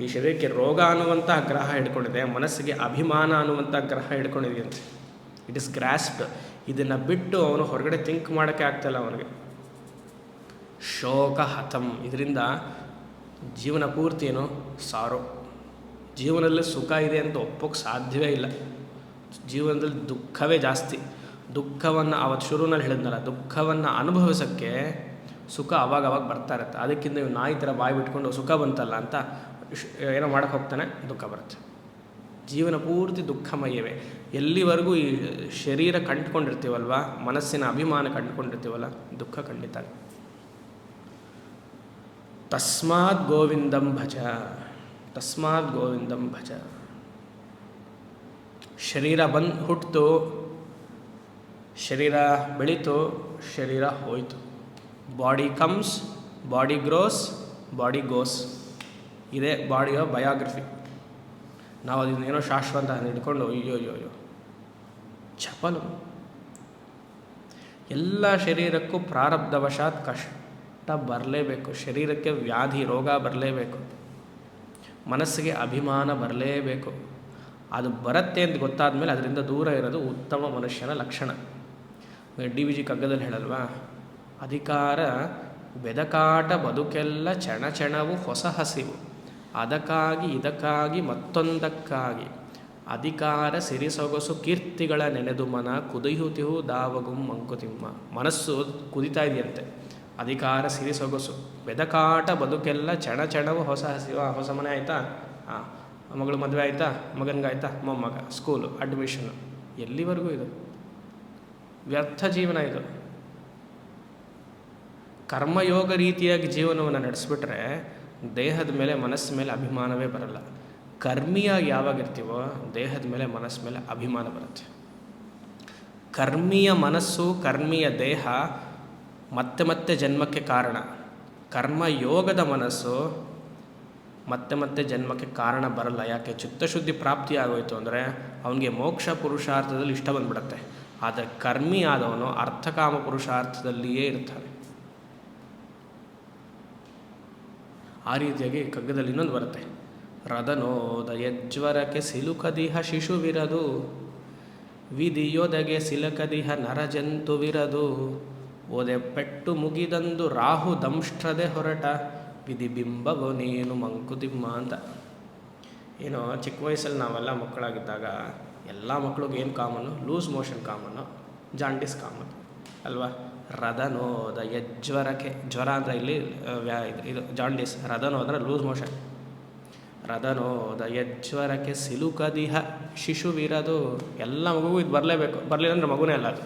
ಈ ಶರೀರಕ್ಕೆ ರೋಗ ಅನ್ನುವಂತಹ ಗ್ರಹ ಹಿಡ್ಕೊಂಡಿದೆ, ಮನಸ್ಸಿಗೆ ಅಭಿಮಾನ ಅನ್ನುವಂಥ ಗ್ರಹ ಹಿಡ್ಕೊಂಡಿದೆಯಂತೆ ಇಟ್ ಇಸ್ ಗ್ರಾಸ್ಪ್ಡ್ ಇದನ್ನು ಬಿಟ್ಟು ಅವನು ಹೊರಗಡೆ ಥಿಂಕ್ ಮಾಡೋಕ್ಕೆ ಆಗ್ತಾಯಿಲ್ಲ ಅವನಿಗೆ. ಶೋಕ ಹತಂ ಇದರಿಂದ ಜೀವನ ಪೂರ್ತಿ ಏನು? ಸಾರೋ. ಜೀವನದಲ್ಲಿ ಸುಖ ಇದೆ ಅಂತ ಒಪ್ಪೋಕ್ಕೆ ಸಾಧ್ಯವೇ ಇಲ್ಲ. ಜೀವನದಲ್ಲಿ ದುಃಖವೇ ಜಾಸ್ತಿ. ದುಃಖವನ್ನು ಅವತ್ತು ಶುರುವಿನಲ್ಲಿ ಹೇಳಿದ್ನಲ್ಲ, ದುಃಖವನ್ನು ಅನುಭವಿಸೋಕ್ಕೆ ಸುಖ ಅವಾಗ ಅವಾಗ ಬರ್ತಾ ಇರುತ್ತೆ. ಅದಕ್ಕಿಂತ ಇವು ನಾಯಿ ಥರ ಬಾಯಿ ಬಿಟ್ಕೊಂಡು ಸುಖ ಬಂತಲ್ಲ ಅಂತ ಏನೋ ಮಾಡೋಕ್ಕೆ ಹೋಗ್ತಾನೆ, ದುಃಖ ಬರುತ್ತೆ. ಜೀವನ ಪೂರ್ತಿ ದುಃಖಮಯವೇ. ಎಲ್ಲಿವರೆಗೂ ಈ ಶರೀರ ಕಂಡುಕೊಂಡಿರ್ತೀವಲ್ವ, ಮನಸ್ಸಿನ ಅಭಿಮಾನ ಕಂಡುಕೊಂಡಿರ್ತೀವಲ್ಲ, ದುಃಖ ಖಂಡಿತ. ತಸ್ಮಾತ್ ಗೋವಿಂದಂ ಭಜ. ತಸ್ಮಾತ್ ಗೋವಿಂದಂ ಭಜ. ಶರೀರ ಬಂದು ಹುಟ್ಟಿತು ಶರೀರ ಬೆಳೀತು, ಶರೀರ ಹೋಯಿತು. Body comes, body grows, body goes. ಇದೇ ಬಾಡಿಯ ಬಯೋಗ್ರಫಿ. ನಾವು ಅದನ್ನ ಏನೋ ಶಾಶ್ವತ ಹಿಡ್ಕೊಂಡು, ಅಯ್ಯೋ ಅಯ್ಯೋ ಅಯ್ಯೋ. ಚಪಲು. ಎಲ್ಲ ಶರೀರಕ್ಕೂ ಪ್ರಾರಬ್ಧವಶಾತ್ ಕಷ್ಟ ಬರಲೇಬೇಕು. ಶರೀರಕ್ಕೆ ವ್ಯಾಧಿ, ರೋಗ ಬರಲೇಬೇಕು. ಮನಸ್ಸಿಗೆ ಅಭಿಮಾನ ಬರಲೇಬೇಕು. ಅದು ಬರುತ್ತೆ ಅಂತ ಗೊತ್ತಾದ ಮೇಲೆ ಅದರಿಂದ ದೂರ ಇರೋದು ಉತ್ತಮ ಮನುಷ್ಯನ ಲಕ್ಷಣ. ಡಿ ವಿ ಜಿ ಕಗ್ಗದಲ್ಲಿ ಹೇಳಲ್ವಾ? ಅಧಿಕಾರ, ಬೆದಕಾಟ, ಬದುಕೆಲ್ಲ ಚಣ ಚಣವು ಹೊಸ ಹಸಿವು. ಅದಕ್ಕಾಗಿ, ಇದಕ್ಕಾಗಿ, ಮತ್ತೊಂದಕ್ಕಾಗಿ. ಅಧಿಕಾರ ಸಿರಿಸೊಗಸು ಕೀರ್ತಿಗಳ ನೆನೆದು ಮನ, ಕುದಿಯುತಿಹು, ದಾವಗುಂ, ಮಂಕುತಿಮ್ಮ. ಮನಸ್ಸು ಕುದಿತಾ ಇದೆಯಂತೆ. ಅಧಿಕಾರ ಸಿರಿಸೊಗಸು ಬೆದಕಾಟ ಬದುಕೆಲ್ಲ ಚಣ ಚಣವು ಹೊಸ ಹಸಿವ, ಹೊಸ ಮನೆ ಆಯಿತಾ? ಹಾಂ ಮಗಳು ಮದುವೆ ಆಯಿತಾ? ಮಗನಿಗಾಯ್ತಾ? ಮೊಮ್ಮಗ. ಸ್ಕೂಲು ಅಡ್ಮಿಷನು ಎಲ್ಲಿವರೆಗೂ ಇದು? ವ್ಯರ್ಥ ಜೀವನ ಇದು. ಕರ್ಮಯೋಗ ರೀತಿಯಾಗಿ ಜೀವನವನ್ನು ನಡೆಸ್ಬಿಟ್ರೆ ದೇಹದ ಮೇಲೆ, ಮನಸ್ಸು ಮೇಲೆ ಅಭಿಮಾನವೇ ಬರಲ್ಲ. ಕರ್ಮಿಯಾಗಿ ಯಾವಾಗಿರ್ತೀವೋ ದೇಹದ ಮೇಲೆ, ಮನಸ್ಸು ಮೇಲೆ ಅಭಿಮಾನ ಬರುತ್ತೆ. ಕರ್ಮಿಯ ಮನಸ್ಸು, ಕರ್ಮಿಯ ದೇಹ ಮತ್ತೆ ಮತ್ತೆ ಜನ್ಮಕ್ಕೆ ಕಾರಣ. ಕರ್ಮಯೋಗದ ಮನಸ್ಸು ಮತ್ತೆ ಮತ್ತೆ ಜನ್ಮಕ್ಕೆ ಕಾರಣ ಬರಲ್ಲ. ಯಾಕೆ? ಚಿತ್ತಶುದ್ಧಿ ಪ್ರಾಪ್ತಿ ಆಗೋಯ್ತು ಅಂದರೆ ಅವನಿಗೆ ಮೋಕ್ಷ ಪುರುಷಾರ್ಥದಲ್ಲಿ ಇಷ್ಟ ಬಂದ್ಬಿಡತ್ತೆ. ಆದರೆ ಕರ್ಮಿ ಆದವನು ಅರ್ಥಕಾಮ ಪುರುಷಾರ್ಥದಲ್ಲಿಯೇ ಇರ್ತಾನೆ. ಆ ರೀತಿಯಾಗಿ ಕಗ್ಗದಲ್ಲಿ ಇನ್ನೊಂದು ಬರುತ್ತೆ. ರದನೋದಯಜ್ವರಕ್ಕೆ ಸಿಲುಕದಿಹ ಶಿಶುವಿರದು ವಿಧಿಯೋದಗೆ ಸಿಲಕದಿಹ ನರಜಂತುವಿರದು ಒದೆ ಪೆಟ್ಟು ಮುಗಿದಂದು ರಾಹು ದಂಷ್ಟ್ರದೆ ಹೊರಟ ಬಿಂಬವು ನೀನು ಮಂಕುತಿಮ್ಮ ಅಂತ. ಏನೋ ಚಿಕ್ಕ ವಯಸ್ಸಲ್ಲಿ ನಾವೆಲ್ಲ ಮಕ್ಕಳಾಗಿದ್ದಾಗ ಎಲ್ಲ ಮಕ್ಕಳಿಗೆ ಏನು common loose motion common jaundice common, ಅಲ್ವಾ? ರದನೋದ ಯಜ್ವರಕ್ಕೆ, ಜ್ವರ ಅಂದರೆ ಇಲ್ಲಿ ವ್ಯಾ, ಇದು ಇದು ಜಾಂಡಿಸ್ ರದನೋ ಅಂದರೆ ಲೂಸ್ ಮೋಷನ್. ರದನೋದ ಯಜ್ವರಕ್ಕೆ ಸಿಲುಕದಿಹ, ಶಿಶುವಿರದು ಎಲ್ಲ ಮಗುಗೂ ಇದು ಬರಲೇಬೇಕು, ಬರಲಿಲ್ಲ ಅಂದರೆ ಮಗುನೇ ಅಲ್ಲ ಅದು.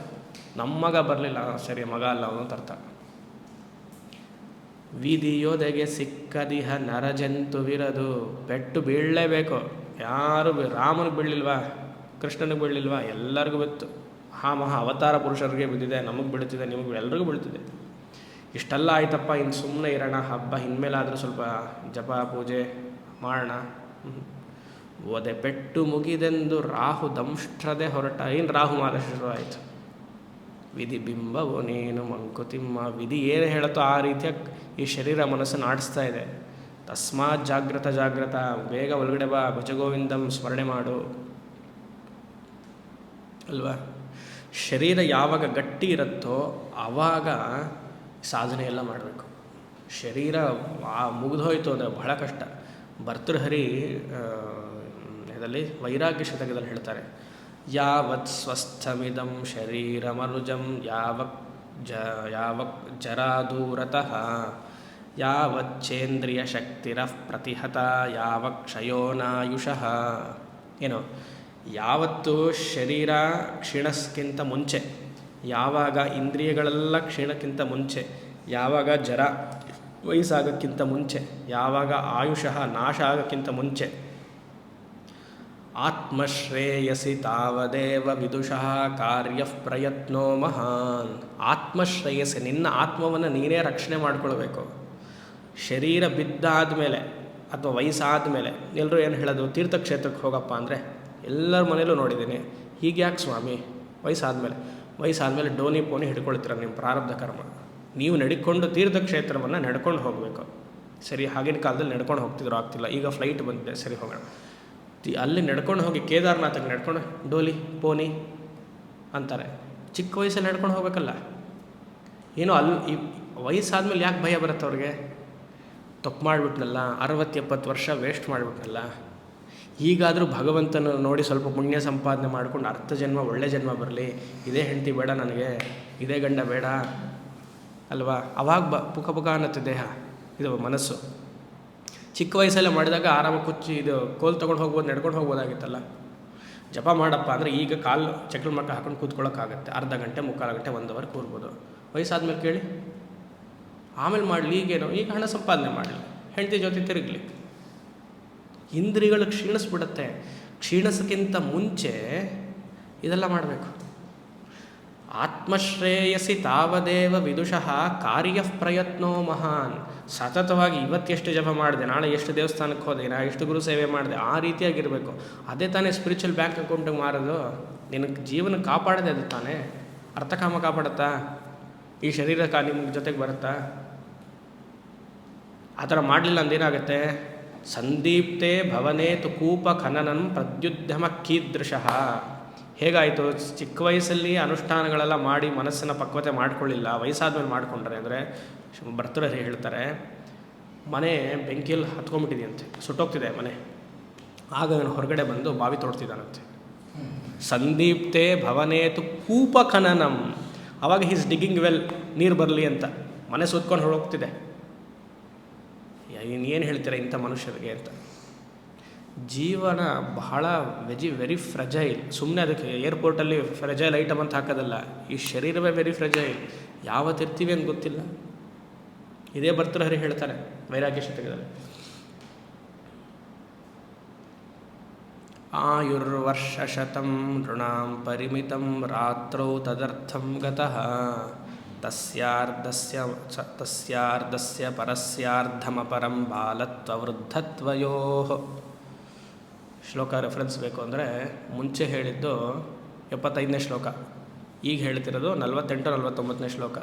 ನಮ್ಮ ಮಗ ಬರಲಿಲ್ಲ ಸರಿ, ಮಗ ಅಲ್ಲ ಅಂತ ಅರ್ಥ ವಿಧಿಯೋದೆಗೆ ಸಿಕ್ಕದಿಹ ನರಜಂತುವಿರದು ಪೆಟ್ಟು ಬೀಳಲೇಬೇಕು. ಯಾರು ರಾಮನಿಗೆ ಬೀಳಲಿಲ್ವಾ? ಕೃಷ್ಣನಿಗೆ ಬೀಳಲಿಲ್ವಾ? ಎಲ್ಲರಿಗೂ ಬಿತ್ತು. ಆ ಮಹಾ ಅವತಾರ ಪುರುಷರಿಗೆ ಬಿದ್ದಿದೆ, ನಮಗೆ ಬೀಳ್ತಿದೆ, ನಿಮಗೆ ಎಲ್ರಿಗೂ ಬೀಳ್ತಿದೆ. ಇಷ್ಟೆಲ್ಲ ಆಯ್ತಪ್ಪ ಇನ್ನು ಸುಮ್ಮನೆ ಇರೋಣ. ಹಬ್ಬ ಇನ್ಮೇಲಾದರೂ ಸ್ವಲ್ಪ ಜಪ, ಪೂಜೆ ಮಾಡೋಣ ಓದೆ ಪೆಟ್ಟು ಮುಗಿದೆಂದು ರಾಹು ದಂಷ್ಟ್ರದೆ ಹೊರಟ. ಏನು ರಾಹು ಮಾರ ಶುರುವಾಯಿತು ವಿಧಿ ಬಿಂಬವು ನೀನು ಮಂಕುತಿಮ್ಮ. ವಿಧಿ ಏನು ಹೇಳುತ್ತೋ ಆ ರೀತಿಯ ಈ ಶರೀರ ಮನಸ್ಸನ್ನು ಆಡಿಸ್ತಾ ಇದೆ. ತಸ್ಮಾತ್ ಜಾಗ್ರತ ಜಾಗ್ರತ, ಬೇಗ ಒಳಗಡೆ ಬಾ, ಭಜಗೋವಿಂದಂ ಸ್ಮರಣೆ ಮಾಡು. ಅಲ್ವಾ? ಶರೀರ ಯಾವಾಗ ಗಟ್ಟಿ ಇರುತ್ತೋ ಆವಾಗ ಸಾಧನೆ ಎಲ್ಲ ಮಾಡಬೇಕು. ಶರೀರ ಮುಗಿದೋಯ್ತು ಅಂದರೆ ಬಹಳ ಕಷ್ಟ. ಭರ್ತೃಹರಿ ಇದರಲ್ಲಿ ವೈರಾಗ್ಯ ಶತಕದಲ್ಲಿ ಹೇಳ್ತಾರೆ. ಯಾವತ್ ಸ್ವಸ್ಥಮಿದಂ ಶರೀರಮನುಜಂ ಯಾವಕ್ ಜ ಯಾವಕ್ ಜರಾದೂರತಃ. ಯಾವಚ್ಚೇಂದ್ರಿಯ ಶಕ್ತಿರ ಪ್ರತಿಹತ ಯಾವ ಕ್ಷಯೋನಾಯುಷ. ಏನು, ಯಾವತ್ತು ಶರೀರ ಕ್ಷೀಣಕ್ಕಿಂತ ಮುಂಚೆ, ಯಾವಾಗ ಇಂದ್ರಿಯಗಳೆಲ್ಲ ಕ್ಷೀಣಕ್ಕಿಂತ ಮುಂಚೆ, ಯಾವಾಗ ಜರ ವಯಸ್ಸಾಗೋಕ್ಕಿಂತ ಮುಂಚೆ, ಯಾವಾಗ ಆಯುಷಃ ನಾಶ ಆಗೋಕ್ಕಿಂತ ಮುಂಚೆ ಆತ್ಮಶ್ರೇಯಸಿ ತಾವದೇವ ವಿದುಷಃ ಕಾರ್ಯ ಪ್ರಯತ್ನೋ ಮಹಾನ್. ಆತ್ಮಶ್ರೇಯಸಿ, ನಿನ್ನ ಆತ್ಮವನ್ನು ನೀನೇ ರಕ್ಷಣೆ ಮಾಡಿಕೊಳ್ಬೇಕು. ಶರೀರ ಬಿದ್ದಾದ ಮೇಲೆ ಅಥವಾ ವಯಸ್ಸಾದ ಮೇಲೆ ಎಲ್ಲರೂ ಏನು ಹೇಳೋದು? ತೀರ್ಥಕ್ಷೇತ್ರಕ್ಕೆ ಹೋಗಪ್ಪ ಅಂದರೆ ಎಲ್ಲರ ಮನೇಲೂ ನೋಡಿದ್ದೀನಿ. ಹೀಗೆ ಯಾಕೆ ಸ್ವಾಮಿ? ವಯಸ್ಸಾದ ಮೇಲೆ ಡೋನಿ ಪೋನಿ ಹಿಡ್ಕೊಳ್ತೀರ ನಿಮ್ಮ ಪ್ರಾರಬ್ಧ ಕರ್ಮ. ನೀವು ನಡ್ಕೊಂಡು ತೀರ್ಥಕ್ಷೇತ್ರವನ್ನು ನಡ್ಕೊಂಡು ಹೋಗಬೇಕು. ಸರಿ, ಆಗಿನ ಕಾಲದಲ್ಲಿ ನಡ್ಕೊಂಡು ಹೋಗ್ತಿದ್ರು, ಆಗ್ತಿಲ್ಲ. ಈಗ ಫ್ಲೈಟ್ ಬಂದಿದೆ. ಸರಿ, ಹೋಗೋಣ. ಅಲ್ಲಿ ನಡ್ಕೊಂಡು ಹೋಗಿ ಕೇದಾರ್ನಾಥಕ್ಕೆ ನಡ್ಕೊಂಡು ಡೋಲಿ, ಪೋನಿ ಅಂತಾರೆ. ಚಿಕ್ಕ ವಯಸ್ಸಲ್ಲಿ ನಡ್ಕೊಂಡು ಹೋಗ್ಬೇಕಲ್ಲ. ಏನೋ ಅಲ್ಲಿ ಈ ವಯಸ್ಸಾದ್ಮೇಲೆ ಯಾಕೆ ಭಯ ಬರುತ್ತೆ ಅವ್ರಿಗೆ? ತಪ್ಪು ಮಾಡಿಬಿಟ್ನಲ್ಲ ಅರವತ್ತು ಎಪ್ಪತ್ತು ವರ್ಷ ವೇಸ್ಟ್ ಮಾಡಿಬಿಟ್ನಲ್ಲ. ಈಗಾದರೂ ಭಗವಂತನ ನೋಡಿ ಸ್ವಲ್ಪ ಪುಣ್ಯ ಸಂಪಾದನೆ ಮಾಡ್ಕೊಂಡು ಅರ್ಥ ಜನ್ಮ, ಒಳ್ಳೆ ಜನ್ಮ ಬರಲಿ. ಇದೇ ಹೆಂಡತಿ ಬೇಡ ನನಗೆ, ಇದೇ ಗಂಡ ಬೇಡ ಅಲ್ವಾ? ಅವಾಗ ಬ ಪುಕ ಪುಕ ಅನ್ನತ್ತೆ ದೇಹ, ಇದು ಮನಸ್ಸು. ಚಿಕ್ಕ ವಯಸ್ಸಲ್ಲೇ ಮಾಡಿದಾಗ ಆರಾಮ ಕುಚ್ಚಿ ಇದು ಕೋಲ್ ತೊಗೊಂಡು ಹೋಗ್ಬೋದು, ನಡ್ಕೊಂಡು ಹೋಗ್ಬೋದಾಗಿತ್ತಲ್ಲ. ಜಪ ಮಾಡಪ್ಪ ಅಂದರೆ ಈಗ ಕಾಲು ಚಕ್ರ ಮಕ್ಕ ಹಾಕೊಂಡು ಕೂತ್ಕೊಳ್ಳೋಕ್ಕಾಗತ್ತೆ ಅರ್ಧ ಗಂಟೆ, ಮುಕ್ಕಾಲು ಗಂಟೆ, ಒಂದು ಅವರ್ ಕೂರ್ಬೋದು. ವಯಸ್ಸಾದ್ಮೇಲೆ ಕೇಳಿ. ಆಮೇಲೆ ಮಾಡಲಿ, ಈಗೇನು, ಈಗ ಹಣ ಸಂಪಾದನೆ ಮಾಡಲಿ. ಹೆಂಡತಿ ಜೊತೆ ತಿರುಗಲಿ. ಇಂದ್ರಿಯಗಳು ಕ್ಷೀಣಿಸ್ಬಿಡುತ್ತೆ. ಕ್ಷೀಣಿಸಕ್ಕಿಂತ ಮುಂಚೆ ಇದೆಲ್ಲ ಮಾಡಬೇಕು. ಆತ್ಮಶ್ರೇಯಸಿ ತಾವದೇವ ವಿದುಷಃ ಕಾರ್ಯ ಪ್ರಯತ್ನೋ ಮಹಾನ್. ಸತತವಾಗಿ ಇವತ್ತೆಷ್ಟು ಜಪ ಮಾಡಿದೆ, ನಾಳೆ ಎಷ್ಟು ದೇವಸ್ಥಾನಕ್ಕೆ ಹೋದೆ, ನಾ ಎಷ್ಟು ಗುರು ಸೇವೆ ಮಾಡಿದೆ, ಆ ರೀತಿಯಾಗಿರಬೇಕು. ಅದೇ ತಾನೇ ಸ್ಪಿರಿಚುವಲ್ ಬ್ಯಾಂಕ್ ಅಕೌಂಟಿಗೆ ಮಾರೋದು. ನಿನಗೆ ಜೀವನ ಕಾಪಾಡದೆ ಅದು ತಾನೇ? ಅರ್ಥಕಾಮ ಕಾಪಾಡುತ್ತಾ? ಈ ಶರೀರ ಕಾ ನಿಮ್ಮ ಜೊತೆಗೆ ಬರುತ್ತಾ? ಆ ಥರ ಮಾಡಲಿಲ್ಲ ಅಂದೇನಾಗುತ್ತೆ? ಸಂದೀಪ್ತೆ ಭವನೇತು ಕೂಪ ಖನನಂ ಪ್ರದ್ಯುದ್ಯಮ ಕೀದೃಶಃ. ಹೇಗಾಯಿತು? ಚಿಕ್ಕ ವಯಸ್ಸಲ್ಲಿ ಅನುಷ್ಠಾನಗಳೆಲ್ಲ ಮಾಡಿ ಮನಸ್ಸನ್ನು ಪಕ್ವತೆ ಮಾಡಿಕೊಳ್ಳಿಲ್ಲ. ವಯಸ್ಸಾದ ಮೇಲೆ ಮಾಡಿಕೊಂಡ್ರೆ ಅಂದರೆ ಭರ್ತೃಹರಿ ಹೇಳ್ತಾರೆ, ಮನೆ ಬೆಂಕಿಯಲ್ಲಿ ಹತ್ಕೊಂಡ್ಬಿಟ್ಟಿದೆಯಂತೆ. ಸುಟ್ಟೋಗ್ತಿದೆ ಮನೆ. ಆಗ ಅವನು ಹೊರಗಡೆ ಬಂದು ಬಾವಿ ತೋಡ್ತಿದ್ದಾನಂತೆ. ಸಂದೀಪ್ತೆ ಭವನೇತು ಕೂಪ ಖನನಂ ಅವಾಗ ಹೀಸ್ ಡಿಗ್ಗಿಂಗ್ ವೆಲ್ ನೀರು ಬರಲಿ ಅಂತ. ಮನೆ ಸುತ್ಕೊಂಡು ಹೊರಗೋಗ್ತಿದೆ ಏನು ಹೇಳ್ತೀರಾ ಇಂಥ ಮನುಷ್ಯರಿಗೆ ಅಂತ. ಜೀವನ ಬಹಳ ವೆಜಿ ವೆರಿ ಫ್ರೆಜೈಲ್. ಸುಮ್ಮನೆ ಅದಕ್ಕೆ ಏರ್ಪೋರ್ಟಲ್ಲಿ ಫ್ರೆಜೈಲ್ ಐಟಮ್ ಅಂತ ಹಾಕೋದಲ್ಲ, ಈ ಶರೀರವೇ ವೆರಿ ಫ್ರೆಜೈಲ್. ಯಾವತ್ತಿರ್ತೀವಿ ಅಂತ ಗೊತ್ತಿಲ್ಲ. ಇದೇ ಭರ್ತೃಹರಿ ಹೇಳ್ತಾರೆ ವೈರಾಗ್ಯ ಶತಕದಲ್ಲಿ. ಆಯುರ್ವರ್ಷಶತಂ ಋಣಾಂ ಪರಿಮಿತಂ ರಾತ್ರೌ ತದರ್ಥಂ ಗತಃ. ತಸ್ಯಾರ್ಧಸ್ಯ ತಸ್ಯಾರ್ಧಸ್ಯ ಪರಸ್ಯಾರ್ಧಮಪರಂ ಬಾಲತ್ವವೃದ್ಧತ್ವಯೋ ಶ್ಲೋಕ ರೆಫರೆನ್ಸ್ ಬೇಕು ಅಂದರೆ ಮುಂಚೆ ಹೇಳಿದ್ದು ಎಪ್ಪತ್ತೈದನೇ ಶ್ಲೋಕ. ಈಗ ಹೇಳ್ತಿರೋದು ನಲವತ್ತೆಂಟು, ನಲವತ್ತೊಂಬತ್ತನೇ ಶ್ಲೋಕ.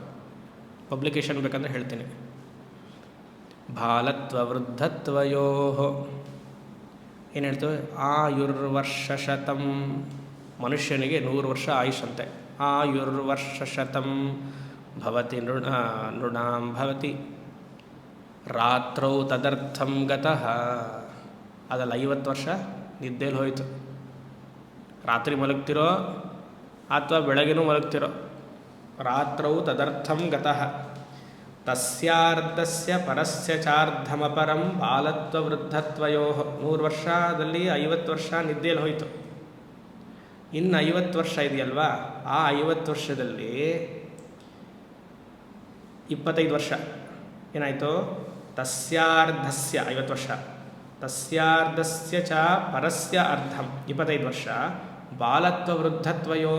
ಪಬ್ಲಿಕೇಶನ್ ಬೇಕಂದ್ರೆ ಹೇಳ್ತೀನಿ. ಬಾಲತ್ವ ವೃದ್ಧತ್ವಯೋಹೋ. ಏನು ಹೇಳ್ತೇವೆ? ಆಯುರ್ವರ್ಷಶತಂ. ಮನುಷ್ಯನಿಗೆ ನೂರು ವರ್ಷ ಆಯುಷಂತೆ ಆಯುರ್ವರ್ಷಶತಂ ಭವತಿ ನೃಣ ನೃಣಾಂ ಭವತಿ. ರಾತ್ರೌ ತದರ್ಥಂ ಗತಃ. ಅದಲ್ಲ ಐವತ್ತು ವರ್ಷ? ನಿದ್ದೆಲಿ ಹೋಯಿತು. ರಾತ್ರಿ ಮಲಗ್ತಿರೋ ಅಥವಾ ಬೆಳಗಿನೂ ಮಲಗ್ತಿರೋ? ರಾತ್ರೌ ತದರ್ಥಂ ಗತಃ. ತಸ್ಯಾರ್ಧಸ್ಯ ಪರಸ್ಯ ಚಾರ್ಧಮಪರಂ ಬಾಲತ್ವ ವೃದ್ಧತ್ವಯೋ ಮೂರು ವರ್ಷದಲ್ಲಿ ಐವತ್ತು ವರ್ಷ ನಿದ್ದೆಯಲ್ಲಿ ಹೋಯಿತು. ಇನ್ನು ಐವತ್ತು ವರ್ಷ ಇದೆಯಲ್ವಾ? ಆ ಐವತ್ತು ವರ್ಷದಲ್ಲಿ ಇಪ್ಪತ್ತೈದು ವರ್ಷ. ಏನಾಯಿತು? ತಸ್ಯಾರ್ಧಸ್ಯ ಐವತ್ತು ವರ್ಷ. ತಸ್ಯಾರ್ಧಸ್ಯ ಚ ಪರಸ್ಯ ಅರ್ಧಂ. ಇಪ್ಪತ್ತೈದು ವರ್ಷ. ಬಾಲತ್ವ ವೃದ್ಧತ್ವಯೋ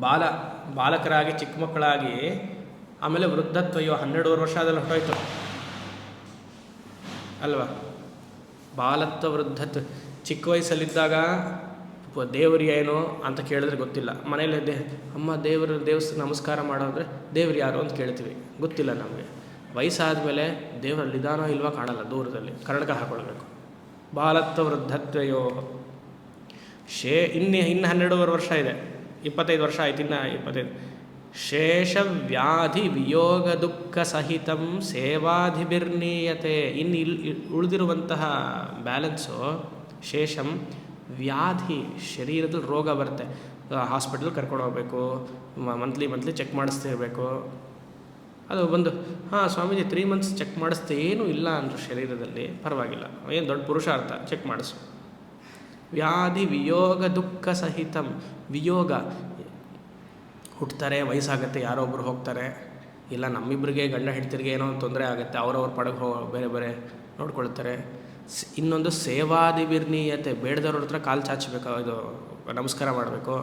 ಬಾಲ, ಬಾಲಕರಾಗಿ, ಚಿಕ್ಕ ಮಕ್ಕಳಾಗಿ, ಆಮೇಲೆ ವೃದ್ಧತ್ವಯೋ, ಹನ್ನೆರಡೂವರೆ ವರ್ಷ ಅದೆಲ್ಲ ಹೊರಟೋಯ್ತು. ಅಲ್ವಾ? ಬಾಲತ್ವ ವೃದ್ಧತ್ವ ಚಿಕ್ಕ ವಯಸ್ಸಲ್ಲಿದ್ದಾಗ ದೇವರು ಏನು ಅಂತ ಕೇಳಿದ್ರೆ ಗೊತ್ತಿಲ್ಲ. ಮನೇಲಿ ದೇ, ಅಮ್ಮ ದೇವರು, ದೇವಸ್ಥಾನ ನಮಸ್ಕಾರ ಮಾಡೋದ್ರೆ ದೇವ್ರು ಯಾರು ಅಂತ ಕೇಳ್ತೀವಿ. ಗೊತ್ತಿಲ್ಲ ನಮಗೆ. ವಯಸ್ಸಾದ ಮೇಲೆ ದೇವರ ನಿಧಾನ ಇಲ್ವಾ ಕಾಣಲ್ಲ ದೂರದಲ್ಲಿ. ಕರ್ಣಕ ಹಾಕೊಳ್ಬೇಕು. ಬಾಲತ್ವ ವೃದ್ಧತ್ವಯೋ ಶೇ, ಇನ್ನು ಇನ್ನು ಹನ್ನೆರಡೂವರೆ ವರ್ಷ ಇದೆ. ಇಪ್ಪತ್ತೈದು ವರ್ಷ ಆಯ್ತು, ಇನ್ನು ಇಪ್ಪತ್ತೈದು. ಶೇಷ ವ್ಯಾಧಿ ವಿಯೋಗ ದುಃಖ ಸಹಿತಂ ಸೇವಾಧಿಬಿರ್ನೀಯತೆ ಇನ್ನು ಇಲ್ಲಿ ಉಳಿದಿರುವಂತಹ ಬ್ಯಾಲೆನ್ಸು ಶೇಷಂ ವ್ಯಾಧಿ ಶರೀರದಲ್ಲಿ ರೋಗ ಬರುತ್ತೆ. ಹಾಸ್ಪಿಟಲ್ ಕರ್ಕೊಂಡು ಹೋಗ್ಬೇಕು. ಮಂತ್ಲಿ ಮಂತ್ಲಿ ಚೆಕ್ ಮಾಡಿಸ್ತಿರ್ಬೇಕು. ಅದು ಬಂದು, ಹಾಂ, ಸ್ವಾಮೀಜಿ ತ್ರೀ ಮಂತ್ಸ್ ಚೆಕ್ ಮಾಡಿಸ್ತೆ ಏನೂ ಇಲ್ಲ ಅಂದರು ಶರೀರದಲ್ಲಿ, ಪರವಾಗಿಲ್ಲ ಏನು ದೊಡ್ಡ ಪುರುಷಾರ್ಥ ಚೆಕ್ ಮಾಡಿಸು. ವ್ಯಾಧಿ ವಿಯೋಗ ದುಃಖ ಸಹಿತಂ, ವಿಯೋಗ, ಹುಟ್ತಾರೆ, ವಯಸ್ಸಾಗುತ್ತೆ ಯಾರೋ ಒಬ್ರು ಹೋಗ್ತಾರೆ, ಇಲ್ಲ ನಮ್ಮಿಬ್ಬರಿಗೆ ಗಂಡ ಹೆಂಡ್ತಿರಿಗೆ ಏನೋ ಒಂದು ತೊಂದರೆ ಆಗುತ್ತೆ, ಅವರವ್ರ ಪಡಗೆ ಹೋ, ಬೇರೆ ಬೇರೆ ನೋಡ್ಕೊಳ್ತಾರೆ ಇನ್ನೊಂದು ಇನ್ನೊಂದು ಸೇವಾದಿಬಿರ್ನೀಯತೆ ಬೇಡದವ್ರ ಹತ್ರ ಕಾಲು ಚಾಚಬೇಕು, ಇದು ನಮಸ್ಕಾರ ಮಾಡಬೇಕು,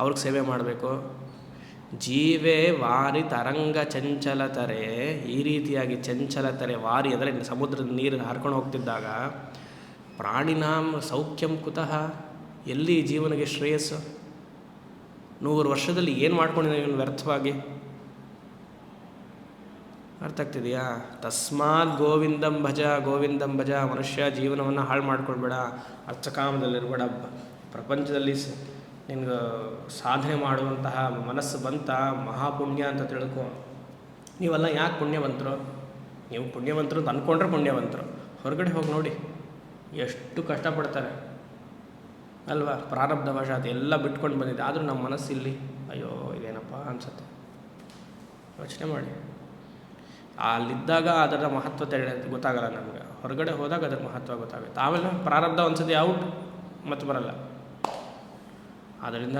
ಅವ್ರಿಗೆ ಸೇವೆ ಮಾಡಬೇಕು ಜೀವೇ ವಾರಿ ತರಂಗ ಚಂಚಲತರೆ. ಈ ರೀತಿಯಾಗಿ ಚಂಚಲತರೆ ವಾರಿ ಅಂದರೆ ಸಮುದ್ರದ ನೀರು ಹರ್ಕೊಂಡು ಹೋಗ್ತಿದ್ದಾಗ ಪ್ರಾಣಿನಾಂ ಸೌಖ್ಯಂ ಕುತಃ. ಎಲ್ಲಿ ಜೀವನಿಗೆ ಶ್ರೇಯಸ್ಸು? ನೂರು ವರ್ಷದಲ್ಲಿ ಏನು ಮಾಡ್ಕೊಂಡಿದ್ದೀನಿ ಇವನು ವ್ಯರ್ಥವಾಗಿ? ಅರ್ಥ ಆಗ್ತಿದೆಯಾ? ತಸ್ಮಾತ್ ಗೋವಿಂದಂ ಭಜ ಗೋವಿಂದಂ ಭಜ, ಮನುಷ್ಯ ಜೀವನವನ್ನು ಹಾಳು ಮಾಡ್ಕೊಳ್ಬೇಡ. ಅರ್ಥಕಾಮದಲ್ಲಿರಬೇಡ ಪ್ರಪಂಚದಲ್ಲಿ ನಿನ್ಗೆ ಸಾಧನೆ ಮಾಡುವಂತಹ ಮನಸ್ಸು ಬಂತ ಮಹಾಪುಣ್ಯ ಅಂತ ತಿಳ್ಕೊ. ನೀವೆಲ್ಲ ಯಾಕೆ ಪುಣ್ಯವಂತರು? ನೀವು ಪುಣ್ಯವಂತರು ಅಂತ ಅಂದ್ಕೊಂಡ್ರೆ ಪುಣ್ಯವಂತರು. ಹೊರಗಡೆ ಹೋಗಿ ನೋಡಿ, ಎಷ್ಟು ಕಷ್ಟಪಡ್ತಾರೆ. ಅಲ್ವಾ? ಪ್ರಾರಬ್ಧ ವಶಾತ್ ಅದೆಲ್ಲ ಬಿಟ್ಕೊಂಡು ಬಂದಿದೆ. ಆದರೂ ನಮ್ಮ ಮನಸ್ಸಿಲ್ಲಿ, ಅಯ್ಯೋ, ಇದೇನಪ್ಪ ಅನ್ಸುತ್ತೆ. ಯೋಚನೆ ಮಾಡಿ. ಅಲ್ಲಿದ್ದಾಗ ಅದರ ಮಹತ್ವ ತಿಳಿ ಗೊತ್ತಾಗಲ್ಲ ನಮಗೆ. ಹೊರಗಡೆ ಹೋದಾಗ ಅದರ ಮಹತ್ವ ಗೊತ್ತಾಗುತ್ತೆ. ಆಮೇಲೆ ಪ್ರಾರಬ್ಧ ಒಂದ್ಸತಿ ಔಟ್ ಮತ್ತೆ ಬರಲ್ಲ. ಆದ್ದರಿಂದ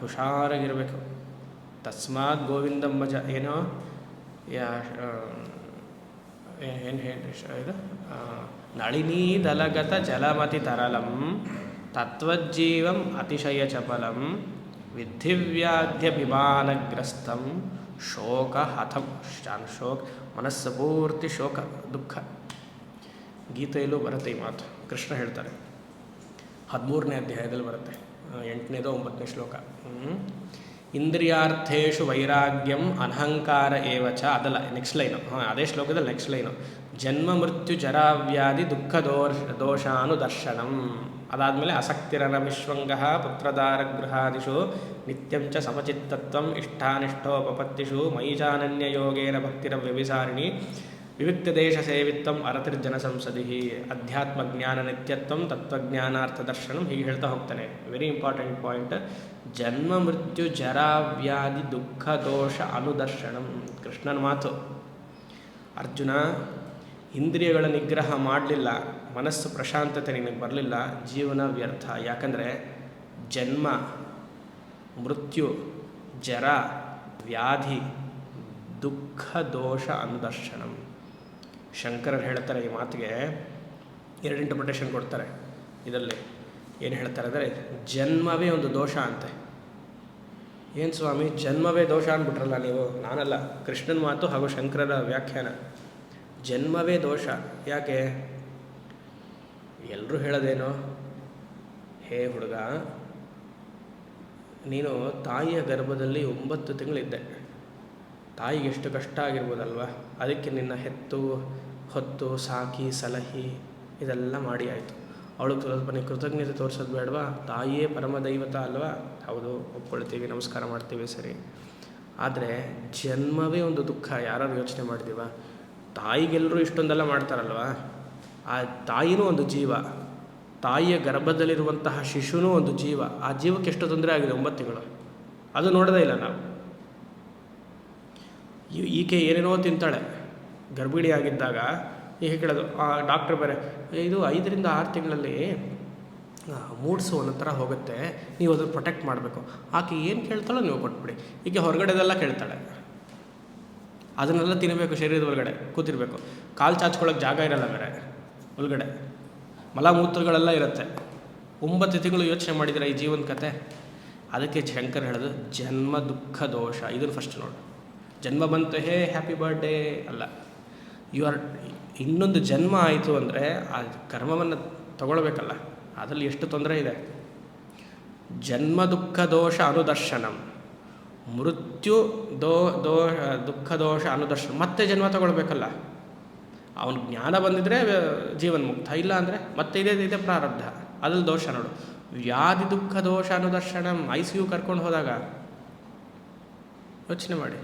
ಹುಷಾರಾಗಿರಬೇಕು. ತಸ್ಮಾತ್ ಗೋವಿಂದಂ ಭಜ. ಏನೋ ಏನು ಹೇಳಿ ಇದು ನಳಿನೀ ದಲಗತ ಜಲಮತಿ ತರಲಂ ತತ್ವಜ್ಜೀವಂ ಅತಿಶಯ ಚಪಲಂ, ವಿಧಿವ್ಯಾಧ್ಯಭಿಮಾನಗ್ರಸ್ತಂ, ಶೋಕ ಹಥಂ ಶಾನ್, ಶೋಕ, ಮನಸ್ಸು ಪೂರ್ತಿ ಶೋಕ, ದುಃಖ. ಗೀತೆಯಲ್ಲೂ ಬರುತ್ತೆ ಈ ಮಾತು. ಕೃಷ್ಣ ಹೇಳ್ತಾರೆ. ಹದಿಮೂರನೇ ಅಧ್ಯಾಯದಲ್ಲಿ ಬರುತ್ತೆ. ಎಂಟನೇದು ಒಂಬತ್ತನೇ ಶ್ಲೋಕ. ಇಂದ್ರಿಯಾರ್ಥೇಶು ವೈರಾಗ್ಯಂ ಅನಹಂಕಾರ ಏವಚ ಅದಲ್ಲ ನೆಕ್ಸ್ಟ್ ಲೈನು ಹಾಂ, ಅದೇ ಶ್ಲೋಕದಲ್ಲಿ ನೆಕ್ಸ್ಟ್ ಲೈನು ಜನ್ಮ, ಮೃತ್ಯು ಜರಾವ್ಯಾಧಿ ದುಃಖ, ದೋಷ, ದೋಷಾನುದರ್ಶನಂ. ಅದಾದಮೇಲೆ ಅಸಕ್ತಿರನ ವಿಶ್ವಂಗ, ಪುತ್ರದಾರಗೃಹಾದಿಷು, ನಿತ್ಯಂ ಚ ಸಮಚಿತ್ತತ್ವಂ, ಇಷ್ಟಾನಿಷ್ಠೋಪಪತ್ತಿಷು, ಮೈಜಾನನ್ಯಯೋಗೇನ ಭಕ್ತಿರ ವ್ಯಭಿಸಾರಿಣಿ ವಿವಿಕ್ತ ದೇಶ ಸೇವಿತ್ವಂ ಅರತಿರ್ಜನ ಸಂಸದಿ ಅಧ್ಯಾತ್ಮ ಜ್ಞಾನ ನಿತ್ಯತ್ವಂ ತತ್ವಜ್ಞಾನಾರ್ಥ ದರ್ಶನಂ ಹೀಗೆ ಹೇಳ್ತಾ ಹೋಗ್ತಾನೆ. ವೆರಿ ಇಂಪಾರ್ಟೆಂಟ್ ಪಾಯಿಂಟ್ ಜನ್ಮ, ಮೃತ್ಯು ಜರಾವ್ಯಾಧಿ ದುಃಖ, ದೋಷ, ಅನುದರ್ಶನಂ. ಕೃಷ್ಣನ ಮಾತು. ಅರ್ಜುನ, ಇಂದ್ರಿಯಗಳ ನಿಗ್ರಹ ಮಾಡಲಿಲ್ಲ. ಮನಸ್ಸು ಪ್ರಶಾಂತತೆ ನಿನಗೆ ಬರಲಿಲ್ಲ. ಜೀವನ ವ್ಯರ್ಥ. ಯಾಕಂದರೆ ಜನ್ಮ, ಮೃತ್ಯು, ಜರ, ವ್ಯಾಧಿ, ದುಃಖ, ದೋಷ, ಅನುದರ್ಶನಂ. ಶಂಕರರು ಹೇಳ್ತಾರೆ ಈ ಮಾತಿಗೆ ಎರಡು ಇಂಟರ್ಪ್ರಿಟೇಷನ್ ಕೊಡ್ತಾರೆ ಇದರಲ್ಲಿ. ಏನು ಹೇಳ್ತಾರೆ ಅಂದರೆ, ಜನ್ಮವೇ ಒಂದು ದೋಷ ಅಂತೆ. ಏನು ಸ್ವಾಮಿ, ಜನ್ಮವೇ ದೋಷ ಅಂದ್ಬಿಟ್ರಲ್ಲ ನೀವು? ನಾನಲ್ಲ, ಕೃಷ್ಣನ ಮಾತು ಹಾಗೂ ಶಂಕರರ ವ್ಯಾಖ್ಯಾನ. ಜನ್ಮವೇ ದೋಷ, ಯಾಕೆ? ಎಲ್ಲರೂ ಹೇಳೋದೇನು? ಹೇ ಹುಡುಗ, ನೀನು ತಾಯಿಯ ಗರ್ಭದಲ್ಲಿ ಒಂಬತ್ತು ತಿಂಗಳಿದ್ದೆ. ತಾಯಿಗೆ ಎಷ್ಟು ಕಷ್ಟ ಆಗಿರ್ಬೋದಲ್ವ? ಅದಕ್ಕೆ ನಿನ್ನ ಹೆತ್ತು ಹೊತ್ತು, ಸಾಕಿ, ಸಲಹಿ ಇದೆಲ್ಲ ಮಾಡಿ ಆಯಿತು. ಅವಳು ಸ್ವಲ್ಪ ಕೃತಜ್ಞತೆ ತೋರಿಸೋದು ಬೇಡವಾ? ತಾಯಿಯೇ ಪರಮ ದೈವತ ಅಲ್ವಾ? ಹೌದು, ಒಪ್ಕೊಳ್ತೀವಿ, ನಮಸ್ಕಾರ ಮಾಡ್ತೀವಿ, ಸರಿ. ಆದರೆ ಜನ್ಮವೇ ಒಂದು ದುಃಖ ಯಾರು ಯೋಚನೆ ಮಾಡಿದೀವ? ತಾಯಿಗೆಲ್ಲರೂ ಇಷ್ಟೊಂದೆಲ್ಲ ಮಾಡ್ತಾರಲ್ವ? ಆ ತಾಯಿನೂ ಒಂದು ಜೀವ, ತಾಯಿಯ ಗರ್ಭದಲ್ಲಿರುವಂತಹ ಶಿಶುನೂ ಒಂದು ಜೀವ, ಆ ಜೀವಕ್ಕೆ ಎಷ್ಟು ತೊಂದರೆ ಆಗಿದೆ? ಒಂಬತ್ತು ತಿಂಗಳು. ಅದು ನೋಡೋದೇ ಇಲ್ಲ ನಾವು. ಈಕೆ ಏನೇನೋ ತಿಂತಾಳೆ. ಗರ್ಭಿಣಿ ಆಗಿದ್ದಾಗ ಈಗ ಕೇಳೋದು ಡಾಕ್ಟ್ರ್ ಬೇರೆ ಇದು ಐದರಿಂದ ಆರು ತಿಂಗಳಲ್ಲಿ ಮೂಡ್ಸು ಒಂದೊಂಥರ ಹೋಗುತ್ತೆ. ನೀವು ಅದನ್ನು ಪ್ರೊಟೆಕ್ಟ್ ಮಾಡಬೇಕು. ಆಕೆ ಏನು ಕೇಳ್ತಾಳೋ ನೀವು ಕೊಟ್ಬಿಡಿ. ಈಗ ಹೊರಗಡೆದೆಲ್ಲ ಕೇಳ್ತಾಳೆ. ಅದನ್ನೆಲ್ಲ ತಿನ್ನಬೇಕು ಶರೀರದ ಒಳಗಡೆ, ಕೂತಿರ್ಬೇಕು. ಕಾಲು ಚಾಚ್ಕೊಳ್ಳೋಕೆ ಜಾಗ ಇರಲ್ಲ ಬೇರೆ, ಒಳಗಡೆ. ಮಲಮೂತ್ರಗಳೆಲ್ಲ ಇರುತ್ತೆ. ಒಂಬತ್ತು ತಿಂಗಳು ಯೋಚನೆ ಮಾಡಿದರೆ ಈ ಜೀವನ ಕತೆ? ಅದಕ್ಕೆ ಶಂಕರ್ ಹೇಳೋದು, ಜನ್ಮ ದುಃಖ ದೋಷ. ಇದನ್ನು ಫಸ್ಟ್ ನೋಡು. ಜನ್ಮ ಬಂತು, ಹೇ ಹ್ಯಾಪಿ ಬರ್ಡೇ ಅಲ್ಲ. ಯು ಆರ್ ಇನ್ನೊಂದು ಜನ್ಮ ಆಯಿತು ಅಂದರೆ ಆ ಕರ್ಮವನ್ನು ತಗೊಳ್ಬೇಕಲ್ಲ, ಅದರಲ್ಲಿ ಎಷ್ಟು ತೊಂದರೆ ಇದೆ? ಜನ್ಮ ದುಃಖ ದೋಷ ಅನುದರ್ಶನಂ. ಮೃತ್ಯು ದೋ ದೋ, ದುಃಖ ದೋಷ ಅನುದರ್ಶನ, ಮತ್ತೆ ಜನ್ಮ ತಗೊಳ್ಬೇಕಲ್ಲ. ಅವನು ಜ್ಞಾನ ಬಂದಿದ್ರೆ ಜೀವನ್ ಮುಕ್ತ, ಇಲ್ಲ ಅಂದರೆ ಮತ್ತೆ ಇದೇ ಇದೇ ಪ್ರಾರಬ್ಧ. ಅದ್ರಲ್ಲಿ ದೋಷ ನೋಡು. ವ್ಯಾಧಿ ದುಃಖ ದೋಷ ಅನುದರ್ಶನಂ ಐ ಸಿ ಯು ಕರ್ಕೊಂಡು ಹೋದಾಗ ಯೋಚನೆ ಮಾಡಿ.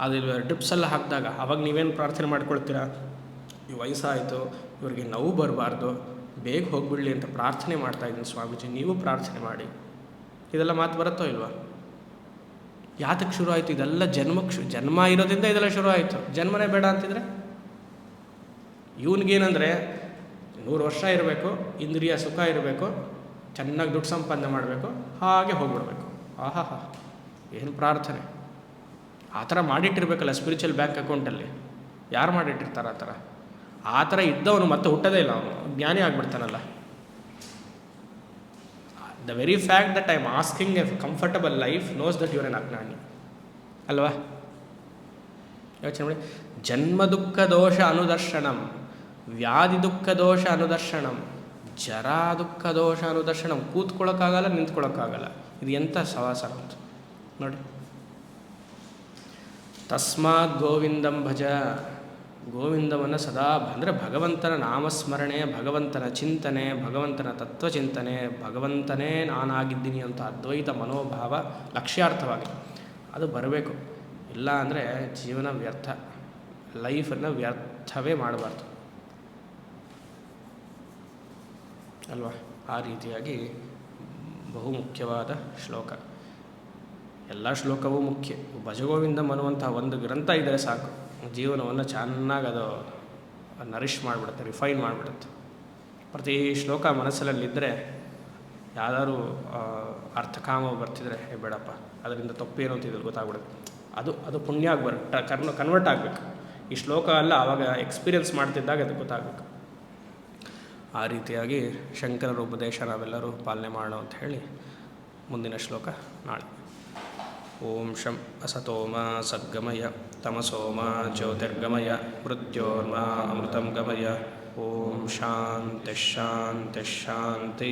ಅದು ಡ್ರಿಪ್ಸ್ ಎಲ್ಲ ಹಾಕಿದಾಗ ಅವಾಗ ನೀವೇನು ಪ್ರಾರ್ಥನೆ ಮಾಡ್ಕೊಳ್ತೀರಾ? ಈ ವಯಸ್ಸಾಯಿತು, ಇವ್ರಿಗೆ ನೋವು ಬರಬಾರ್ದು, ಬೇಗ ಹೋಗ್ಬಿಡಲಿ ಅಂತ ಪ್ರಾರ್ಥನೆ ಮಾಡ್ತಾ ಇದ್ದೀನಿ ಸ್ವಾಮೀಜಿ, ನೀವು ಪ್ರಾರ್ಥನೆ ಮಾಡಿ. ಇದೆಲ್ಲ ಮಾತು ಬರುತ್ತೋ ಇಲ್ವಾ? ಯಾತಕ್ಕೆ ಶುರು ಆಯಿತು ಇದೆಲ್ಲ ಜನ್ಮಕ್ಕೆ ಜನ್ಮ ಇರೋದ್ರಿಂದ ಇದೆಲ್ಲ ಶುರು ಆಯಿತು ಜನ್ಮನೇ ಬೇಡ ಅಂತಿದ್ರೆ? ಇವನಿಗೇನಂದರೆ, ನೂರು ವರ್ಷ ಇರಬೇಕು, ಇಂದ್ರಿಯ ಸುಖ ಇರಬೇಕು, ಚೆನ್ನಾಗಿ ದುಡ್ಡು ಸಂಪಾದನೆ ಮಾಡಬೇಕು, ಹಾಗೆ ಹೋಗ್ಬಿಡ್ಬೇಕು. ಆಹಾ ಏನು ಪ್ರಾರ್ಥನೆ. ಆ ಥರ ಮಾಡಿಟ್ಟಿರ್ಬೇಕಲ್ಲ ಸ್ಪಿರಿಚುವಲ್ ಬ್ಯಾಂಕ್ ಅಕೌಂಟಲ್ಲಿ ಯಾರು ಮಾಡಿಟ್ಟಿರ್ತಾರೆ ಆ ಥರ? ಆ ಥರ ಇದ್ದವನು ಮತ್ತೆ ಹುಟ್ಟೋದೇ ಇಲ್ಲ ಅವನು. ಜ್ಞಾನಿ ಆಗ್ಬಿಡ್ತಾನಲ್ಲ. The very fact that I am asking a comfortable life knows that your an ಅಜ್ಞಾನಿ. ಅಲ್ವಾ? ಯೋಚನೆ ಮಾಡಿ. ಜನ್ಮ ದುಃಖ ದೋಷ ಅನುದರ್ಶನಂ, ವ್ಯಾಧಿ ದುಃಖ ದೋಷ ಅನುದರ್ಶನಂ, ಜರಾ ದುಃಖ ದೋಷ ಅನುದರ್ಶನಂ ಕೂತ್ಕೊಳ್ಳೋಕ್ಕಾಗಲ್ಲ ನಿಂತ್ಕೊಳ್ಳೋಕ್ಕಾಗಲ್ಲ ಇದು ಎಂಥ ಸವಾಸ ಅಂತ. ನೋಡಿ. ತಸ್ಮಾತ್ ಗೋವಿಂದಂ ಭಜ. ಗೋವಿಂದವನ್ನು ಸದಾ ಅಂದರೆ ಭಗವಂತನ ನಾಮಸ್ಮರಣೆ, ಭಗವಂತನ ಚಿಂತನೆ, ಭಗವಂತನ ತತ್ವಚಿಂತನೆ ಭಗವಂತನೇ ನಾನಾಗಿದ್ದೀನಿ ಅಂತ ಅದ್ವೈತ ಮನೋಭಾವ ಲಕ್ಷ್ಯಾರ್ಥವಾಗಿ. ಅದು ಬರಬೇಕು. ಇಲ್ಲ ಅಂದರೆ ಜೀವನ ವ್ಯರ್ಥ. ಲೈಫನ್ನು ವ್ಯರ್ಥವೇ ಮಾಡಬಾರ್ದು. ಅಲ್ವಾ? ಆ ರೀತಿಯಾಗಿ ಬಹುಮುಖ್ಯವಾದ ಶ್ಲೋಕ. ಎಲ್ಲ ಶ್ಲೋಕವೂ ಮುಖ್ಯ. ಭಜಗೋವಿಂದ ಅನ್ನುವಂಥ ಒಂದು ಗ್ರಂಥ ಇದ್ದರೆ ಸಾಕು. ಜೀವನವನ್ನು ಚೆನ್ನಾಗಿ ಅದು ನರಿಷ್ ಮಾಡಿಬಿಡುತ್ತೆ ರಿಫೈನ್ ಮಾಡಿಬಿಡುತ್ತೆ. ಪ್ರತಿ ಶ್ಲೋಕ ಮನಸ್ಸಲ್ಲಿದ್ದರೆ ಯಾರು ಅರ್ಥಕಾಮ ಬರ್ತಿದ್ರೆ, ಹೇ ಬೇಡಪ್ಪ, ಅದರಿಂದ ತಪ್ಪೇನು ಅಂತ ಇದ್ರಲ್ಲಿ ಗೊತ್ತಾಗ್ಬಿಡುತ್ತೆ. ಅದು ಅದು ಪುಣ್ಯ ಆಗ್ಬಾರ್ದು. ಕರ್ನ ಕನ್ವರ್ಟ್ ಆಗಬೇಕು. ಈ ಶ್ಲೋಕ ಅಲ್ಲ ಆವಾಗ ಎಕ್ಸ್ಪೀರಿಯನ್ಸ್ ಮಾಡ್ತಿದ್ದಾಗ ಅದು ಗೊತ್ತಾಗಬೇಕು. ಆ ರೀತಿಯಾಗಿ ಶಂಕರರ ಉಪದೇಶ ನಾವೆಲ್ಲರೂ ಪಾಲನೆ ಮಾಡೋಣ ಅಂತ ಹೇಳಿ ಮುಂದಿನ ಶ್ಲೋಕ ನಾಳೆ. ಓಂ ಶಂ ಅಸತೋಮ ಸದ್ಗಮಯ ತಮಸೋಮ ಜ್ಯೋತಿರ್ಗಮಯ ಮೃತ್ಯೋರ್ಮ ಅಮೃತಂ ಗಮಯ ಓಂ ಶಾಂತಿ ಶಾಂತಿ ಶಾಂತಿ